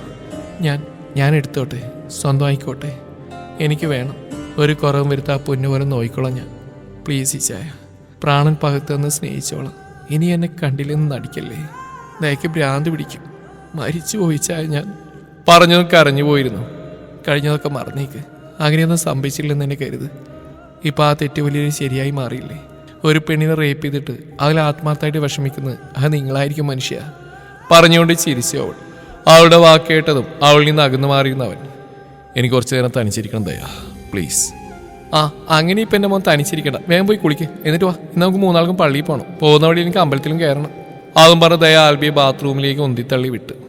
[SPEAKER 1] ഞാൻ ഞാൻ എടുത്തോട്ടെ. സ്വന്തമായിക്കോട്ടെ. എനിക്ക് വേണം. ഒരു കുറവും വരുത്ത ആ പൊന്നു പോലെ നോയിക്കോളാം ഞാൻ. പ്ലീസ് ഇച്ചായ പ്രാണൻ പകർത്തെന്ന് സ്നേഹിച്ചോളാം. ഇനി എന്നെ കണ്ടില്ലെന്ന് നടിക്കല്ലേ? ദയക്ക് ഭ്രാന്ത് പിടിക്കും. മരിച്ചു പോയിച്ചായ ഞാൻ. പറഞ്ഞതും കരഞ്ഞു പോയിരുന്നു. കഴിഞ്ഞതൊക്കെ മറന്നേക്ക്. അങ്ങനെയൊന്നും സംഭവിച്ചില്ലെന്ന് എന്നെ കരുത്. ഇപ്പം ആ തെറ്റ് വലിയൊരു ശരിയായി മാറിയില്ലേ? ഒരു പെണ്ണിനെ റേപ്പ് ചെയ്തിട്ട് അതിൽ ആത്മാർത്ഥമായിട്ട് വിഷമിക്കുന്നത് അത് നിങ്ങളായിരിക്കും മനുഷ്യ. പറഞ്ഞുകൊണ്ട് ചിരിച്ചു അവൾ. അവളുടെ വാക്ക് കേട്ടതും അവളിൽ നിന്ന് അകന്നു മാറിയിരുന്ന അവൻ. എനിക്ക് കുറച്ച് നേരം തനിച്ചിരിക്കണം ദയാ. പ്ലീസ് ആ അങ്ങനെ ഇപ്പം എന്റെ മോൻ തനിച്ചിരിക്കണ്ട. വേഗം പോയി കുളിക്ക്. എന്നിട്ട് വാ. നമുക്ക് മൂന്നാൾക്കും പള്ളിയിൽ പോകണം പോകുന്ന വഴി എനിക്ക് അമ്പലത്തിലും കയറണം. അതും പറഞ്ഞ ദയ ആൽബിയെ ബാത്റൂമിലേക്ക് ഒന്തിത്തള്ളി വിട്ടു.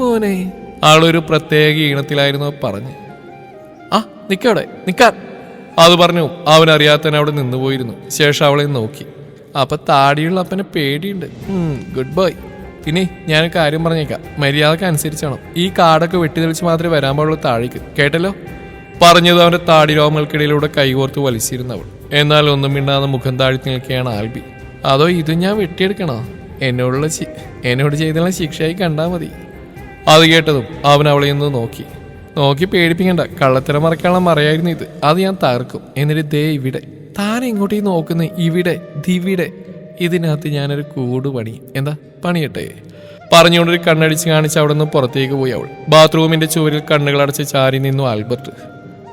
[SPEAKER 1] മോനെ. ആളൊരു പ്രത്യേക ഈണത്തിലായിരുന്നു പറഞ്ഞു. ആ നിക്കവിടെ നിക്കാൻ. അത് പറഞ്ഞു അവൻ അറിയാത്തവൻ അവിടെ നിന്നുപോയിരുന്നു ശേഷം അവളെ നോക്കി. അപ്പൊ താടിയുള്ള അപ്പനെ പേടിയുണ്ട്. ഗുഡ് ബോയ് പിന്നെ ഞാൻ കാര്യം പറഞ്ഞേക്കാം. മര്യാദയ്ക്ക് അനുസരിച്ചാണോ. ഈ കാടൊക്കെ വെട്ടിതെളിച്ച് മാത്രമേ വരാൻ പാടുള്ളൂ താഴേക്ക് കേട്ടല്ലോ? പറഞ്ഞത് അവന്റെ താടി രോമങ്ങൾക്കിടയിലൂടെ കൈകോർത്ത് വലിച്ചിരുന്നവൾ എന്നാൽ ഒന്നും മിണ്ടാതെ മുഖം താഴ്ത്തി നിൽക്കുകയാണ് ആൽബി. അതോ ഇത് ഞാൻ വെട്ടിയെടുക്കണോ? എന്നോടുള്ള എന്നോട് ചെയ്തുള്ള ശിക്ഷയായി കണ്ടാൽ മതി. അത് കേട്ടതും അവൻ അവളെ ഒന്ന് നോക്കി. നോക്കി പേടിപ്പിക്കണ്ട. കള്ളത്തരം മറക്കാനുള്ള മറയായിരുന്നു ഇത്. അത് ഞാൻ തകർക്കും. എന്നിട്ട് ദേ ഇവിടെ. താൻ എങ്ങോട്ടേ നോക്കുന്ന? ഇവിടെ. ദിവിടെ ഇതിനകത്ത് ഞാനൊരു കൂട് പണി. എന്താ? പണിയട്ടെ. പറഞ്ഞുകൊണ്ടൊരു കണ്ണടിച്ച് കാണിച്ച് അവിടെ നിന്ന് പുറത്തേക്ക് പോയി അവൾ. ബാത്റൂമിന്റെ ചുവരിൽ കണ്ണുകളടച്ച് ചാരി നിന്നു ആൽബർട്ട്.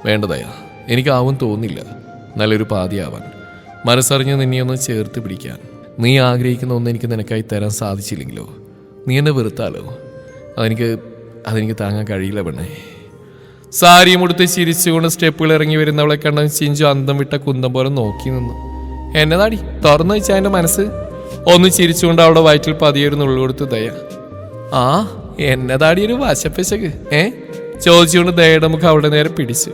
[SPEAKER 1] വേണ്ടതയാ എനിക്കാവും തോന്നില്ല. നല്ലൊരു പാതിയാവാൻ. മനസ്സറിഞ്ഞ് നിന്നെ ഒന്ന് ചേർത്ത് പിടിക്കാൻ. നീ ആഗ്രഹിക്കുന്ന ഒന്ന് എനിക്ക് നിനക്കായി തരാൻ സാധിച്ചില്ലെങ്കിലോ? നീ എന്നെ വെറുത്താലോ? അതെനിക്ക് അതെനിക്ക് താങ്ങാൻ കഴിയില്ല പെണ്ണേ. സാരിയും ഉടുത്ത് ചിരിച്ചുകൊണ്ട് സ്റ്റെപ്പുകൾ ഇറങ്ങി വരുന്നവളെ കണ്ട ചിഞ്ചു അന്തം വിട്ട കുന്തം പോലെ നോക്കി നിന്നു. എന്നതാടി തുറന്നു വെച്ചാൽ എന്റെ മനസ്സ്? ഒന്ന് ചിരിച്ചുകൊണ്ട് അവളുടെ വയറ്റിൽ പതിയൊരു നുള്ളുകൊടുത്ത് ദയ. ആ എന്നതാടി ഒരു വശപ്പശക്ക് ഏ? ചോദിച്ചുകൊണ്ട് ദയയുടെ മുഖം അവളുടെ നേരെ പിടിച്ചു.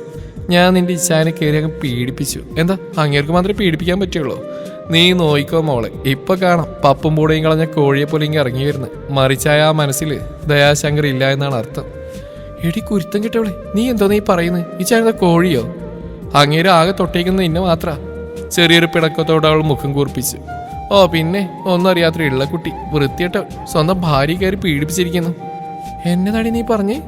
[SPEAKER 1] ഞാൻ നിന്റെ ഇച്ഛാനെ കയറി അങ്ങ് പീഡിപ്പിച്ചു. എന്താ അങ്ങേർക്ക് മാത്രമേ പീഡിപ്പിക്കാൻ പറ്റുള്ളൂ? നീ നോയിക്കോ മോളെ. ഇപ്പൊ കാണാം. പപ്പും പൂടയും കളഞ്ഞ കോഴിയെ പോലെ ഇങ്ങ് ഇറങ്ങി വരുന്നു. മറിച്ചായ ആ മനസ്സിൽ ദയാശങ്കർ ഇല്ല എന്നാണ് അർത്ഥം. എടി കുരുത്തം കിട്ടവളെ. നീ എന്തോ നീ പറയുന്നത് ഈ ചായ കോഴിയോ? അങ്ങേര് ആകെ തൊട്ടേക്കുന്നത് ഇന്ന മാത്ര. ചെറിയൊരു പിടക്കത്തോടെ അവൾ മുഖം കൂർപ്പിച്ചു. ഓ പിന്നെ ഒന്നും അറിയാത്ത ഇള്ളക്കുട്ടി വൃത്തിയട്ട സ്വന്തം ഭാര്യ കയറി പീഡിപ്പിച്ചിരിക്കുന്നു. എന്നതാടി നീ പറഞ്ഞേ?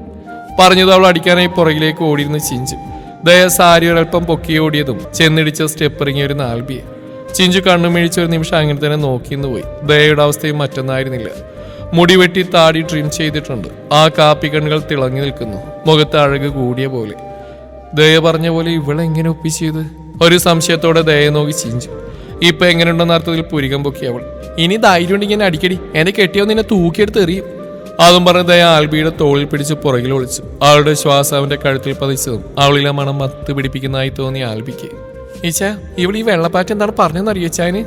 [SPEAKER 1] പറഞ്ഞത് അവൾ അടിക്കാനായി പുറകിലേക്ക് ഓടിയിരുന്ന് ചിഞ്ചു. ദയ സാരി ഒരൽപ്പം പൊക്കി ഓടിയതും ചെന്നിടിച്ച സ്റ്റെപ്പ് ഇറങ്ങിയ ഒരു നാൽബിയെ. ചിഞ്ചു കണ്ണു മിഴിച്ച ഒരു നിമിഷം അങ്ങനെ തന്നെ നോക്കിന്ന് പോയി. ദയയുടെ അവസ്ഥയും മറ്റൊന്നായിരുന്നില്ല. മുടി വെട്ടി താടി ട്രിം ചെയ്തിട്ടുണ്ട്. ആ കാപ്പി കണ്ണുകൾ തിളങ്ങി നിൽക്കുന്നു. മുഖത്ത് അഴക് കൂടിയ പോലെ. ദയ പറഞ്ഞ പോലെ ഇവളെങ്ങനെ ഒപ്പിച്ചത്? ഒരു സംശയത്തോടെ ദയ നോക്കി ചിഞ്ചു. ഇപ്പൊ എങ്ങനെയുണ്ടെന്ന അർത്ഥത്തിൽ പുരികം പൊക്കി അവൾ. ഇനി ധൈര്യം ഉണ്ടെങ്കിൽ എന്നെ അടിക്കടി. എന്നെ കെട്ടിയോ നിന്നെ തൂക്കിയെടുത്ത് എറിയും. അതും പറഞ്ഞ് ദയ ആൽബിയുടെ തോളിൽ പിടിച്ച് പുറകിൽ ഒളിച്ചു. അവളുടെ ശ്വാസം അവന്റെ കഴുത്തിൽ പതിച്ചതും അവളിലെ മണം മത്ത് പിടിപ്പിക്കുന്നതായി തോന്നി ആൽബിക്ക്. ഈച്ച ഇവിടെ ഈ വെള്ളപ്പാറ്റ് എന്താണ് പറഞ്ഞെന്നറിയോ ചായന്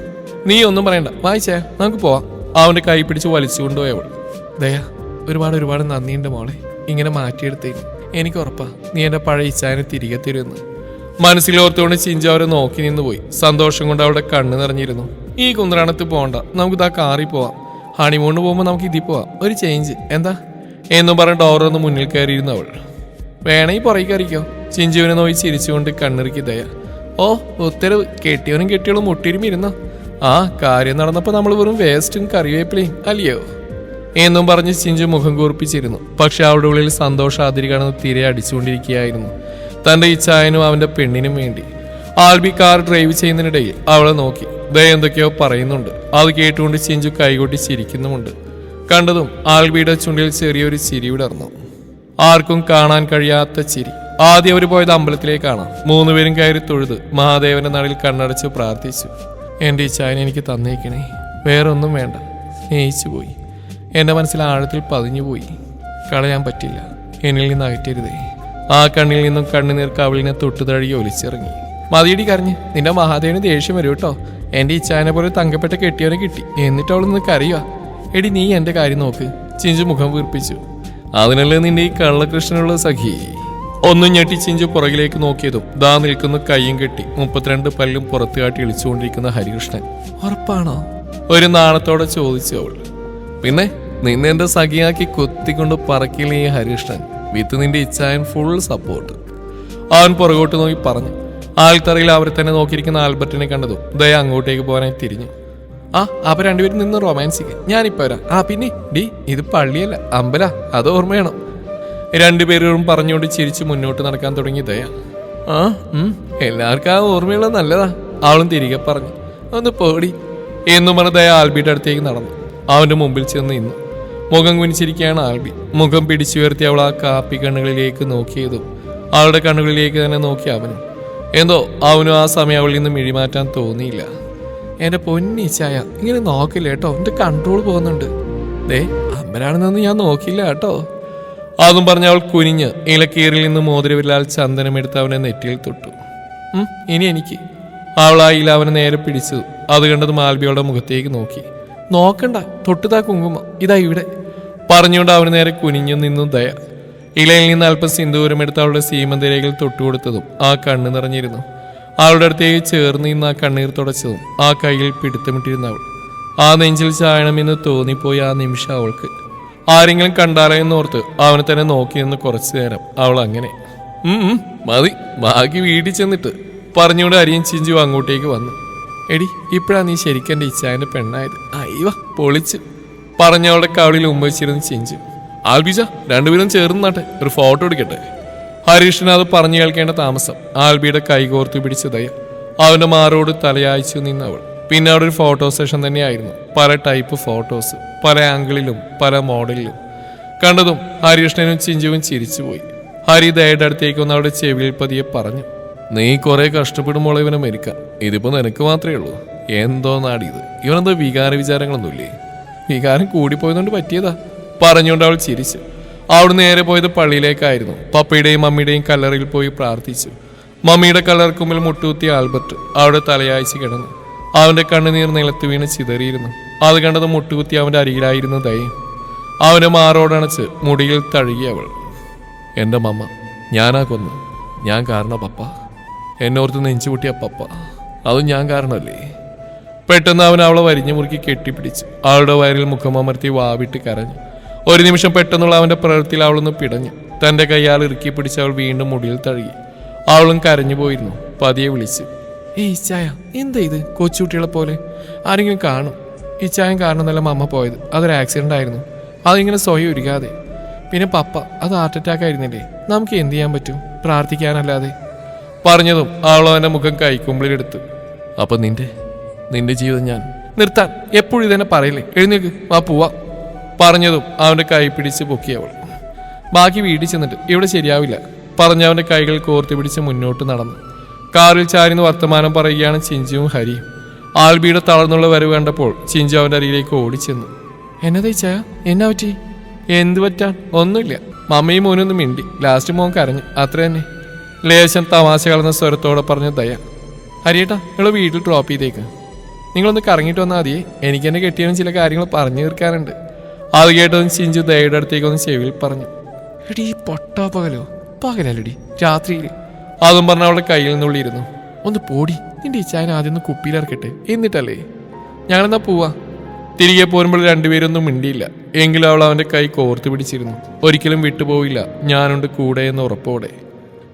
[SPEAKER 1] നീ ഒന്നും പറയണ്ട. വായിച്ചേ നമുക്ക് പോവാം. അവന്റെ കൈ പിടിച്ച് വലിച്ചു കൊണ്ടുപോയി അവൾ ദയാ ഒരുപാട് ഒരുപാട് നന്ദിയുണ്ട് മോളെ. ഇങ്ങനെ മാറ്റിയെടുത്തേ. എനിക്ക് ഉറപ്പാ നീ എന്റെ പഴയ ഇച്ചാനെ തിരികെ തരുമെന്ന് മനസ്സിലോർത്തുകൊണ്ട് ചിഞ്ച അവരെ നോക്കി നിന്ന് പോയി. സന്തോഷം കൊണ്ട് അവളുടെ കണ്ണ് നിറഞ്ഞിരുന്നു. ഈ കുന്ത്രാണത്ത് പോകണ്ട നമുക്ക് ഇതാ കാറി പോവാം. ഹണിമൂണ് പോകുമ്പോൾ നമുക്ക് ഇതിൽ പോവാം. ഒരു ചേഞ്ച് എന്താ? എന്നും പറഞ്ഞ് ഡോറൊന്ന് മുന്നിൽ കയറിയിരുന്നു അവൾ. വേണമെങ്കിൽ പുറകെ കയറിക്കോ. ചിഞ്ചുവിനെ നോക്കി ചിരിച്ചുകൊണ്ട് കണ്ണിറുക്കി ദയ. ഓ ഉത്തരവ് കെട്ടിയവനും കെട്ടിയോളും മുട്ടിരും ഇരുന്നോ ആ കാര്യം നടന്നപ്പോൾ നമ്മൾ വെറും വേസ്റ്റും കറിവേപ്പിലയും അല്ലയോ? എന്നും പറഞ്ഞ് ചിഞ്ചു മുഖം കൂർപ്പിച്ചിരുന്നു. പക്ഷെ അവളുടെ ഉള്ളിൽ സന്തോഷം അതിരികടന്ന് തിരെ അടിച്ചുകൊണ്ടിരിക്കുകയായിരുന്നു. തന്റെ ഇച്ഛായനും അവന്റെ പെണ്ണിനും വേണ്ടി. ആൽബി കാർ ഡ്രൈവ് ചെയ്യുന്നതിനിടയിൽ അവളെ നോക്കി. ദയ എന്തൊക്കെയോ പറയുന്നുണ്ട്. അത് കേട്ടുകൊണ്ട് ചിഞ്ചു കൈകൊട്ടി ചിരിക്കുന്നുമുണ്ട്. കണ്ടതും ആൽബിയുടെ ചുണ്ടിൽ ചെറിയൊരു ചിരി വിടർന്നു. ആർക്കും കാണാൻ കഴിയാത്ത ചിരി. ആദ്യം അവർ പോയത് അമ്പലത്തിലേക്കാണ്. മൂന്നുപേരും കയറി തൊഴുത് മഹാദേവന്റെ നാളിൽ കണ്ണടച്ച് പ്രാർത്ഥിച്ചു. എന്റെ ഇച്ഛായനെ എനിക്ക് തന്നേക്കണേ. വേറെ ഒന്നും വേണ്ട. സ്നേഹിച്ചു പോയി. എന്റെ മനസ്സിൽ ആഴത്തിൽ പതിഞ്ഞു പോയി. കളയാൻ പറ്റില്ല. എന്നിൽ നിന്ന് അകറ്റരുതേ. ആ കണ്ണിൽ നിന്നും കണ്ണുനീർ കവിളിനെ തൊട്ടു തഴുകി ഒലിച്ചിറങ്ങി. മതിയടി കരഞ്ഞ്. നിന്റെ മഹാദേവന് ദേഷ്യം വരും കേട്ടോ. എന്റെ ഇച്ഛാനെ പോലെ തങ്കപ്പെട്ട കെട്ടിയവനെ കിട്ടി. എന്നിട്ട് അവൾ നിനക്ക് അറിയുക എടി നീ എന്റെ കാര്യം നോക്ക്. ചിഞ്ചു മുഖം വീർപ്പിച്ചു. അതിനല്ലേ നിന്റെ ഈ കള്ളകൃഷ്ണനുള്ള സഖി? ഒന്നും ഞെട്ടി ചിഞ്ചു പുറകിലേക്ക് നോക്കിയതും ദാ നിൽക്കുന്ന കൈയും കെട്ടി മുപ്പത്തിരണ്ട് പല്ലും പുറത്തു കാട്ടി ഇളിച്ചുകൊണ്ടിരിക്കുന്ന ഹരികൃഷ്ണൻ. ഉറപ്പാണോ? ഒരു നാണത്തോടെ ചോദിച്ചു അവൾ. പിന്നെ നിന്നെന്റെ സഖിയാക്കി കൊത്തിക്കൊണ്ട് പറക്കില്ല ഈ ഹരികൃഷ്ണൻ? വിത്ത് നിന്റെ ഇച്ഛായൻ ഫുൾ സപ്പോർട്ട് അവൻ പുറകോട്ട് നോക്കി പറഞ്ഞു. ആൾത്തറയിൽ അവരെ തന്നെ നോക്കിയിരിക്കുന്ന ആൽബർട്ടിനെ കണ്ടതും ദയ അങ്ങോട്ടേക്ക് പോകാനായി തിരിഞ്ഞു. ആ അപ്പൊ രണ്ടുപേരും നിന്ന് റൊമാൻസിക്ക് ഞാനിപ്പോ വരാം. ആ പിന്നെ ഡി ഇത് പള്ളിയല്ല അമ്പല അത് ഓർമ്മ വേണം രണ്ടുപേരും പറഞ്ഞുകൊണ്ട് ചിരിച്ചു മുന്നോട്ട് നടക്കാൻ തുടങ്ങി ദയ. ആ എല്ലാവർക്കും ആ ഓർമ്മയുള്ള നല്ലതാ. അവളും തിരികെ പറഞ്ഞു ഒന്ന് പേടി എന്നും പറഞ്ഞതായ ആൽബിയുടെ അടുത്തേക്ക് നടന്നു. അവന്റെ മുമ്പിൽ ചെന്ന് നിന്നു. മുഖം കുനിച്ചിരിക്കുകയാണ് ആൽബി. മുഖം പിടിച്ചുയർത്തി അവൾ ആ കാപ്പി കണ്ണുകളിലേക്ക് നോക്കിയതും അവളുടെ കണ്ണുകളിലേക്ക് തന്നെ നോക്കി അവനും. എന്തോ അവനും ആ സമയം അവളിൽ നിന്ന് മിഴിമാറ്റാൻ തോന്നിയില്ല. എന്റെ പൊന്നിച്ചായ ഇങ്ങനെ നോക്കില്ല കേട്ടോ. എന്റെ കൺട്രോൾ പോകുന്നുണ്ട്. ദേ അമ്പരാണെന്നൊന്നും ഞാൻ നോക്കില്ല കേട്ടോ. അതും പറഞ്ഞ അവൾ കുനിഞ്ഞ് ഇലക്കീറിൽ നിന്ന് മോതിരവില്ലാൽ ചന്ദനമെടുത്ത് അവനെ നെറ്റിയിൽ തൊട്ടു. ഇനി എനിക്ക്. അവൾ അവനെ നേരെ പിടിച്ചു. അത് കണ്ടത് മാൽബിയുടെ മുഖത്തേക്ക് നോക്കി. നോക്കണ്ട തൊട്ടുതാ കുങ്കുമം. ഇതാ ഇവിടെ. പറഞ്ഞുകൊണ്ട് അവന് നേരെ കുനിഞ്ഞു നിന്നു ദയ. ഇലയിൽ നിന്ന് അല്പം സിന്ദൂരം എടുത്ത് അവളുടെ സീമന്തരയിൽ തൊട്ടുകൊടുത്തതും ആ കണ്ണ് നിറഞ്ഞിരുന്നു. അവളുടെ അടുത്തേക്ക് ചേർന്ന് നിന്ന് ആ കണ്ണീർ തുടച്ചതും ആ കയ്യിൽ പിടുത്തമിട്ടിരുന്ന അവൾ. ആ നെഞ്ചിൽ ചായണമെന്ന് തോന്നിപ്പോയി ആ നിമിഷം അവൾക്ക് ആരെങ്കിലും കണ്ടാലെന്ന് എന്നോർത്ത് അവനെ തന്നെ നോക്കി നിന്ന് കുറച്ചു നേരം. അവൾ അങ്ങനെ "ഉം, ഉം, മതി ബാക്കി വീട്ടിൽ ചെന്നിട്ട്. പറഞ്ഞുകൊണ്ട് അരിയും ചിഞ്ചു അങ്ങോട്ടേക്ക് വന്നു. എടി ഇപ്പഴാ നീ ശരിക്കും എന്റെ പെണ്ണായത്? അയ്യോ പൊളിച്ച്. പറഞ്ഞവളുടെ കവളിൽ ഉമ്മച്ചിരുന്ന് ചിഞ്ചു ആൽബിജ രണ്ടുപേരും ചേർന്ന് നാട്ടെ ഒരു ഫോട്ടോ എടുക്കട്ടെ. ഹരീഷിന് അത് പറഞ്ഞു കേൾക്കേണ്ട താമസം. ആൽബിയുടെ കൈകോർത്ത് പിടിച്ചതയ അവന്റെ മാറോട് തലയായിച്ചു നിന്നവൾ. പിന്നെ അവിടെ ഒരു ഫോട്ടോ സെഷൻ തന്നെയായിരുന്നു പല ടൈപ്പ് ഫോട്ടോസ്. പല ആംഗിളിലും പല മോഡലിലും കണ്ടതും ഹരികൃഷ്ണനും ചിഞ്ചുവും ചിരിച്ചുപോയി. ഹരി ദയയുടെ അടുത്തേക്ക് വന്ന് അവിടെ ചെവിയിൽ പതിയെ പറഞ്ഞു നീ കുറെ കഷ്ടപ്പെടുമ്പോൾ ഇവനെ മരിക്കാം ഇതിപ്പോ നിനക്ക് മാത്രമേ ഉള്ളൂ. എന്തോ നാടിയത്. ഇവനെന്തോ വികാര വിചാരങ്ങളൊന്നുമില്ലേ? വികാരം കൂടിപ്പോയതുകൊണ്ട് പറ്റിയതാ. പറഞ്ഞുകൊണ്ട് അവൾ ചിരിച്ചു. അവിടെ നേരെ പോയത് പള്ളിയിലേക്കായിരുന്നു. പപ്പയുടെയും മമ്മിയുടെയും കല്ലറയിൽ പോയി പ്രാർത്ഥിച്ചു. മമ്മിയുടെ കല്ലറക്കുമ്പിൽ മുട്ടുകുത്തി ആൽബർട്ട് അവിടെ തലയാഴ്ച കിടന്നു. അവന്റെ കണ്ണുനീർ നിലത്ത് വീണ് ചിതറിയിരുന്നു. അത് കണ്ടത് മുട്ടുകുത്തി അവന്റെ അരികിലായിരുന്നതായി. ദയം അവന്റെ മാറോടണച്ച് മുടിയിൽ തഴുകി അവൾ. എന്റെ മമ്മ ഞാനാ കൊന്നു. ഞാൻ കാരണ പപ്പ? എന്നോർത്ത് നെഞ്ചുപൊട്ടിയ പപ്പ. അതും ഞാൻ കാരണമല്ലേ? പെട്ടെന്ന് അവൻ അവളെ വരിഞ്ഞു മുറുക്കി കെട്ടിപ്പിടിച്ച് അവളുടെ വയറിൽ മുഖമമർത്തി വാവിട്ട് കരഞ്ഞു. ഒരു നിമിഷം പെട്ടെന്നുള്ള അവന്റെ പ്രവൃത്തിയിൽ അവളൊന്ന് പിടഞ്ഞു. തന്റെ കൈയാൽ ഇറുക്കി പിടിച്ച് അവൾ വീണ്ടും മുടിയിൽ തഴുകി. അവളും കരഞ്ഞു പോയിരുന്നു. പതിയെ വിളിച്ച് ഏയ് ചായ എന്താ ഇത്? കൊച്ചുകുട്ടികളെ പോലെ ആരെങ്കിലും കാണും? ഇച്ചായം കാരണം നല്ല അമ്മ പോയത്. അതൊരു ആക്സിഡന്റ് ആയിരുന്നു. അതിങ്ങനെ സ്വയം ഒരുക്കാതെ പിന്നെ പപ്പ അത് ഹാർട്ട് അറ്റാക്ക് ആയിരുന്നില്ലേ? നമുക്ക് എന്ത് ചെയ്യാൻ പറ്റും? പ്രാർത്ഥിക്കാനല്ലാതെ. പറഞ്ഞതും അവൾ അവന്റെ മുഖം കൈക്കുമ്പിളിലെടുത്തു അപ്പൊ നിന്റെ നിന്റെ ജീവിതം ഞാൻ. നിർത്താൻ എപ്പോഴും ഇതന്നെ പറയില്ലേ? എഴുന്നേക്ക് വാ പോവാ. പറഞ്ഞതും അവന്റെ കൈ പിടിച്ച് പൊക്കി അവൾ. ബാക്കി വീട്ടിൽ ചെന്നിട്ട് ഇവിടെ ശരിയാവില്ല. പറഞ്ഞ അവന്റെ കൈകൾ കോർത്തി പിടിച്ച് മുന്നോട്ട് നടന്നു. കാറിൽ ചാരിന്ന് വർത്തമാനം പറയുകയാണ് ചിഞ്ചിയും ഹരിയും. ആൽബിയുടെ തളർന്നുള്ള വരവ് കണ്ടപ്പോൾ ചിഞ്ചു അവന്റെ അരികിലേക്ക് ഓടിച്ചെന്നു. എന്നാ ചായ എന്നാ പറ്റി? എന്ത് പറ്റാൻ? ഒന്നുമില്ല. മമ്മയും മോനൊന്നും മിണ്ടി. ലാസ്റ്റ് മോൻ കരഞ്ഞു. അത്ര തന്നെ. ലേശം തമാശ കളന്ന സ്വരത്തോടെ പറഞ്ഞ ദയ. ഹരിയേട്ടാ നിങ്ങൾ വീട്ടിൽ ഡ്രോപ്പ് ചെയ്തേക്ക്. നിങ്ങളൊന്ന് കറങ്ങിയിട്ട് വന്നാൽ മതിയേ എനിക്ക് എന്നെ കെട്ടിയവൻ ചില കാര്യങ്ങൾ പറഞ്ഞു തീർക്കാറുണ്ട് അത് കേട്ടതും ചിഞ്ചു ദയയുടെ അടുത്തേക്ക് ഒന്ന് ചെവിയിൽ പറഞ്ഞു. എടി പൊട്ടാ പകലോ? പകലല്ലടി. രാത്രിയിൽ അതും പറഞ്ഞ അവളുടെ കയ്യിൽ നിന്നുള്ളിരുന്നു. ഒന്ന് പോടി. നിന്റെ ഇച്ചായൻ ആദ്യം ഒന്ന് കുപ്പിയിലിറക്കട്ടെ. എന്നിട്ടല്ലേ? ഞങ്ങളെന്നാ പോവാ? തിരികെ പോരുമ്പോൾ രണ്ടുപേരൊന്നും മിണ്ടിയില്ല. എങ്കിലും അവൾ അവന്റെ കൈ കോർത്തു പിടിച്ചിരുന്നു. ഒരിക്കലും വിട്ടുപോയില്ല ഞാനുണ്ട് കൂടെ എന്ന് ഉറപ്പോടെ.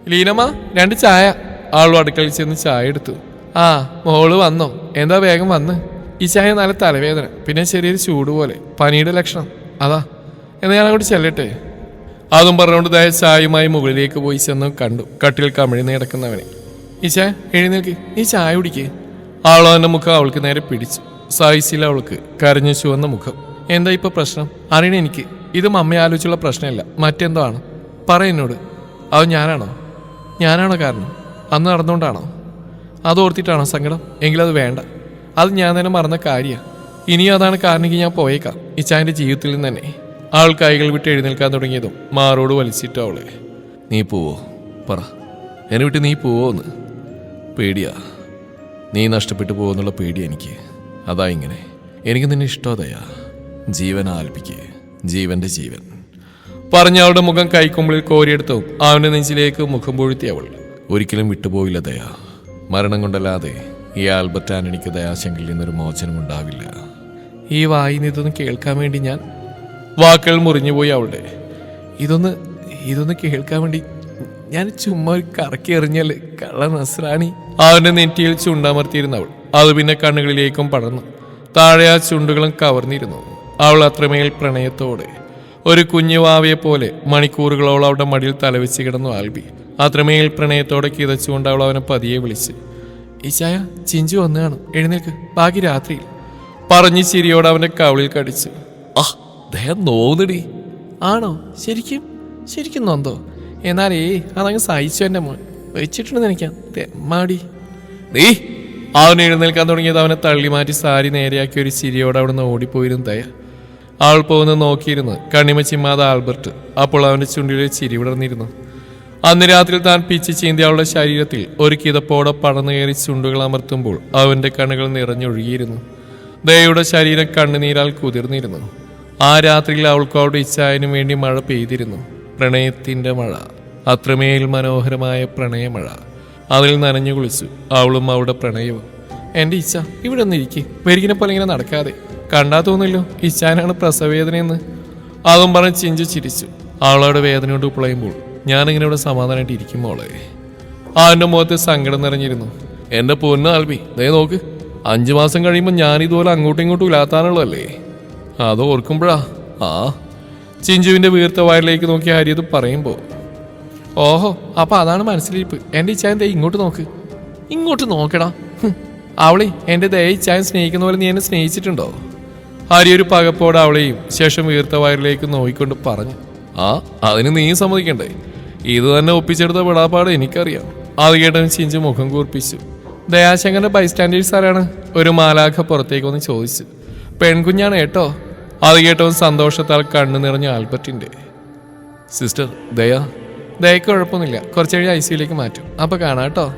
[SPEAKER 1] ലീനമ്മ രണ്ട് ചായ. ആളും അടുക്കളയിൽ ചെന്ന് ചായ എടുത്തു. ആ മോൾ വന്നോ? എന്താ വേഗം വന്ന്? ഈ ചായ നല്ല തലവേദന പിന്നെ ചെറിയൊരു ചൂട് പോലെ. പനിയുടെ ലക്ഷണം. അതാ എന്നാ ഞാൻ അങ്ങോട്ട് ചെല്ലട്ടെ? അതും പറഞ്ഞുകൊണ്ട് ദയ ചായയുമായി മുകളിലേക്ക് പോയി ചെന്ന് കണ്ടു. കട്ടിൽ കമിഴ്ന്ന് കിടക്കുന്നവനെ. ഈശ എഴുന്നേൽക്ക്. നീ ചായ കുടിക്ക്. ആളോ അവന്റെ മുഖം അവൾക്ക് നേരെ പിടിച്ചു. സായിച്ചില്ല അവൾക്ക്. കരഞ്ഞു ചുവന്ന മുഖം. എന്താ ഇപ്പൊ പ്രശ്നം? അറിയണ എനിക്ക്. ഇത് മമ്മ ആലോചിച്ചുള്ള പ്രശ്നമല്ല. മറ്റെന്തോ ആണ് പറ എന്നോട്. അത് ഞാനാണോ? ഞാനാണോ കാരണം? അന്ന് നടന്നുകൊണ്ടാണോ അത് ഓർത്തിട്ടാണോ സങ്കടം? എങ്കിലത് വേണ്ട. അത് ഞാൻ തന്നെ മറന്ന കാര്യമാണ് ഇനിയും അതാണ് കാരണമെങ്കിൽ ഞാൻ പോയേക്കാം. ഇച്ചാന്റെ ജീവിതത്തിൽ നിന്ന് തന്നെ. ആൾ കൈകൾ വിട്ട് എഴുന്നേൽക്കാൻ തുടങ്ങിയതും മാറോട് വലിച്ചിട്ട് അവളെ. നീ പോവോ. പറ. എന്നെ വിട്ട് നീ പോവോന്ന്. പേടിയാ. നീ നഷ്ടപ്പെട്ടു പോകുന്നുള്ള പേടി എനിക്ക്. അതാ ഇങ്ങനെ. എനിക്ക് നിന്നെ ഇഷ്ടോതയാ ജീവൻ ആൽപ്പിക്കുക ജീവന്റെ ജീവൻ. പറഞ്ഞ അവളുടെ മുഖം കൈക്കുമ്പിളിൽ കോരിയെടുത്തു അവന്റെ നെഞ്ചിലേക്ക് മുഖം പൊഴുത്തി അവൾ. ഒരിക്കലും വിട്ടുപോയില്ല ദയാ. മരണം കൊണ്ടല്ലാതെ ഈ ആൽബർട്ട് ആന്റണിക്ക് ദയാശങ്കിൽ നിന്നൊരു മോചനം ഉണ്ടാവില്ല. ഈ വായി ഇതൊന്ന് കേൾക്കാൻ വേണ്ടി ഞാൻ വാക്കുകൾ മുറിഞ്ഞുപോയി അവളുടെ. ഇതൊന്ന് ഇതൊന്ന് കേൾക്കാൻ വേണ്ടി ഞാൻ ചുമ്മാ ഒരു കറക്കി എറിഞ്ഞല്ലേ കള്ള നസ്രാണി. അവന്റെ നെറ്റിയിൽ ചുണ്ടാമർത്തിയിരുന്നവൾ അത് പിന്നെ കണ്ണുകളിലേക്കും പടർന്നു. താഴെ ആ ചുണ്ടുകളും കവർന്നിരുന്നു. അവൾ അത്രമേൽ പ്രണയത്തോടെ. ഒരു കുഞ്ഞു വാവയെ പോലെ മണിക്കൂറുകളോളം അവളുടെ മടിയിൽ തലവെച്ച് കിടന്നു ആൽബി. അത്രമേൽ പ്രണയത്തോടെ കിതച്ചുകൊണ്ട് അവൾ അവനെ പതിയെ വിളിച്ച്. ഈശായ ചിഞ്ചു വന്നു കാണും എഴുന്നേൽക്ക്. ബാക്കി രാത്രിയിൽ. പറഞ്ഞ് ചിരിയോടെ അവന്റെ കവിളിൽ കടിച്ചു. ആ ദേഹം നോന്നിടി ആണോ? ശരിക്കും? ശരിക്കും നൊന്തോ? എന്നാലേ അതങ്ങ് സഹിച്ചു എന്റെ മോൻ. വെച്ചിട്ടുണ്ട് എനിക്ക്. തെമ്മാടി നീ അവൻ എഴുന്നേൽക്കാൻ തുടങ്ങിയത് അവനെ തള്ളി മാറ്റി സാരി നേരെയാക്കി ഒരു ചിരിയോടെ അവിടെ നിന്ന് ഓടിപ്പോയിരുന്നു ദയ. ആൾ പോകുന്ന നോക്കിയിരുന്നു. കണ്ണിമ ചിമ്മാത ആൽബർട്ട്. അപ്പോൾ അവന്റെ ചുണ്ടിലെ ചിരി വിടർന്നിരുന്നു. അന്ന് രാത്രി താൻ പിച്ച് ചീന്തി അവളുടെ ശരീരത്തിൽ ഒരു കിതപ്പോടെ പടന്നു കയറി ചുണ്ടുകൾ അമർത്തുമ്പോൾ അവന്റെ കണ്ണുകൾ നിറഞ്ഞൊഴുകിയിരുന്നു. ദയയുടെ ശരീരം കണ്ണുനീരാൽ കുതിർന്നിരുന്നു. ആ രാത്രിയിൽ അവൾക്ക് അവളുടെ ഇച്ഛായനു വേണ്ടി മഴ പെയ്തിരുന്നു. പ്രണയത്തിന്റെ മഴ. അത്രമേൽ മനോഹരമായ പ്രണയമഴ. അതിൽ നനഞ്ഞു കുളിച്ചു. അവളും അവളുടെ പ്രണയവും. എന്റെ ഇച്ഛ ഇവിടെ ഒന്ന് ഇരിക്കേ വെരികിനെ പോലെ ഇങ്ങനെ നടക്കാതെ. കണ്ടാ തോന്നില്ലോ ഇച്ഛാനാണ് പ്രസവവേദനയെന്ന് അതും പറഞ്ഞ് ചിഞ്ചു ചിരിച്ചു. അവളോട് വേദനയോട് പുളയുമ്പോൾ ഞാനിങ്ങനെ ഇവിടെ സമാധാനമായിട്ട് ഇരിക്കും മോളെ. അവന്റെ മുഖത്ത് സങ്കടം നിറഞ്ഞിരുന്നു. എന്റെ പൊന്നു ആൽബി ദേ നോക്ക്. അഞ്ചു മാസം കഴിയുമ്പോൾ ഞാൻ ഇതുപോലെ അങ്ങോട്ടും ഇങ്ങോട്ടും ഇല്ലാത്താനുള്ളതല്ലേ? അത് ഓർക്കുമ്പോഴാ. ആ. ചിഞ്ചുവിന്റെ വീർത്ത വയറിലേക്ക് നോക്കി ഹരിയത് പറയുമ്പോ ഓഹോ അപ്പൊ അതാണ് മനസ്സിലിരിപ്പ്. എന്റെ ഇച്ചായൻ ദേ ഇങ്ങോട്ട് നോക്ക്. ഇങ്ങോട്ട് നോക്കടാ. അവളെ എന്റെ ദയ ഇച്ചായൻ സ്നേഹിക്കുന്ന പോലെ നീ എന്നെ സ്നേഹിച്ചിട്ടുണ്ടോ? ഹരി പകപ്പോടെ അവളെയും ശേഷം വീർത്ത വയറിലേക്ക് നോയിക്കൊണ്ട് പറഞ്ഞു. ആ അതിന് നീ സമ്മതിക്കണ്ടേ? ഇത് തന്നെ ഒപ്പിച്ചെടുത്ത വിടാപ്പാട് എനിക്കറിയാം. അത് കേട്ടവൻ ചിഞ്ചു മുഖം കൂർപ്പിച്ചു. ദയാശങ്കറിന്റെ ബൈസ്റ്റാൻഡേഴ്സ് ആരാണ്? ഒരു മാലാഖ പുറത്തേക്ക് വന്ന് ചോദിച്ചു. പെൺകുഞ്ഞാണ് കേട്ടോ. അത് കേട്ടവൻ സന്തോഷത്താൽ കണ്ണു നിറഞ്ഞ ആൽബർട്ടിന്റെ. സിസ്റ്റർ ദയ ദയക്ക് കുഴപ്പമൊന്നുമില്ല. കുറച്ച് കഴിഞ്ഞ് ഐ സിയിലേക്ക് മാറ്റും. അപ്പോൾ കാണാം കേട്ടോ.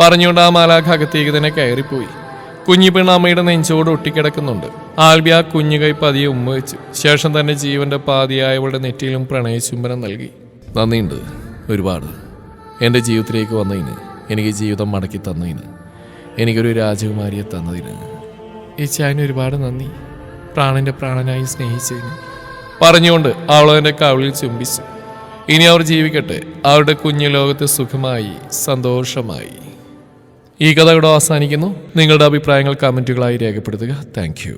[SPEAKER 1] പറഞ്ഞുകൊണ്ട് ആ മാലാഖ അകത്തേക്ക് തന്നെ കയറിപ്പോയി. കുഞ്ഞു പെണ്ണ് അമ്മയുടെ നെഞ്ചോട് ഒട്ടിക്കിടക്കുന്നുണ്ട്. ആൽബി ആ കുഞ്ഞു കൈ പതിയെ ഉമ്മ വെച്ചു ശേഷം തന്നെ ജീവന്റെ പാതിയായവളുടെ നെറ്റിയിലും പ്രണയചുംബനം നൽകി. നന്ദിയുണ്ട് ഒരുപാട്. എന്റെ ജീവിതത്തിലേക്ക് വന്നതിന് എനിക്ക് ജീവിതം മടക്കി തന്നതിന് എനിക്കൊരു രാജകുമാരിയെ തന്നതിന്. ഈ ചായന് ഒരുപാട് നന്ദി. പ്രാണന്റെ പ്രാണനായി സ്നേഹിച്ചതിന്. പറഞ്ഞുകൊണ്ട് അവളെ എന്റെ കവിളിൽ ചുംബിച്ചു. ഇനി അവർ ജീവിക്കട്ടെ. അവരുടെ കുഞ്ഞു ലോകത്ത് സുഖമായി സന്തോഷമായി. ഈ കഥ ഇവിടെ അവസാനിക്കുന്നു. നിങ്ങളുടെ അഭിപ്രായങ്ങൾ കമന്റുകളായി രേഖപ്പെടുത്തുക. താങ്ക്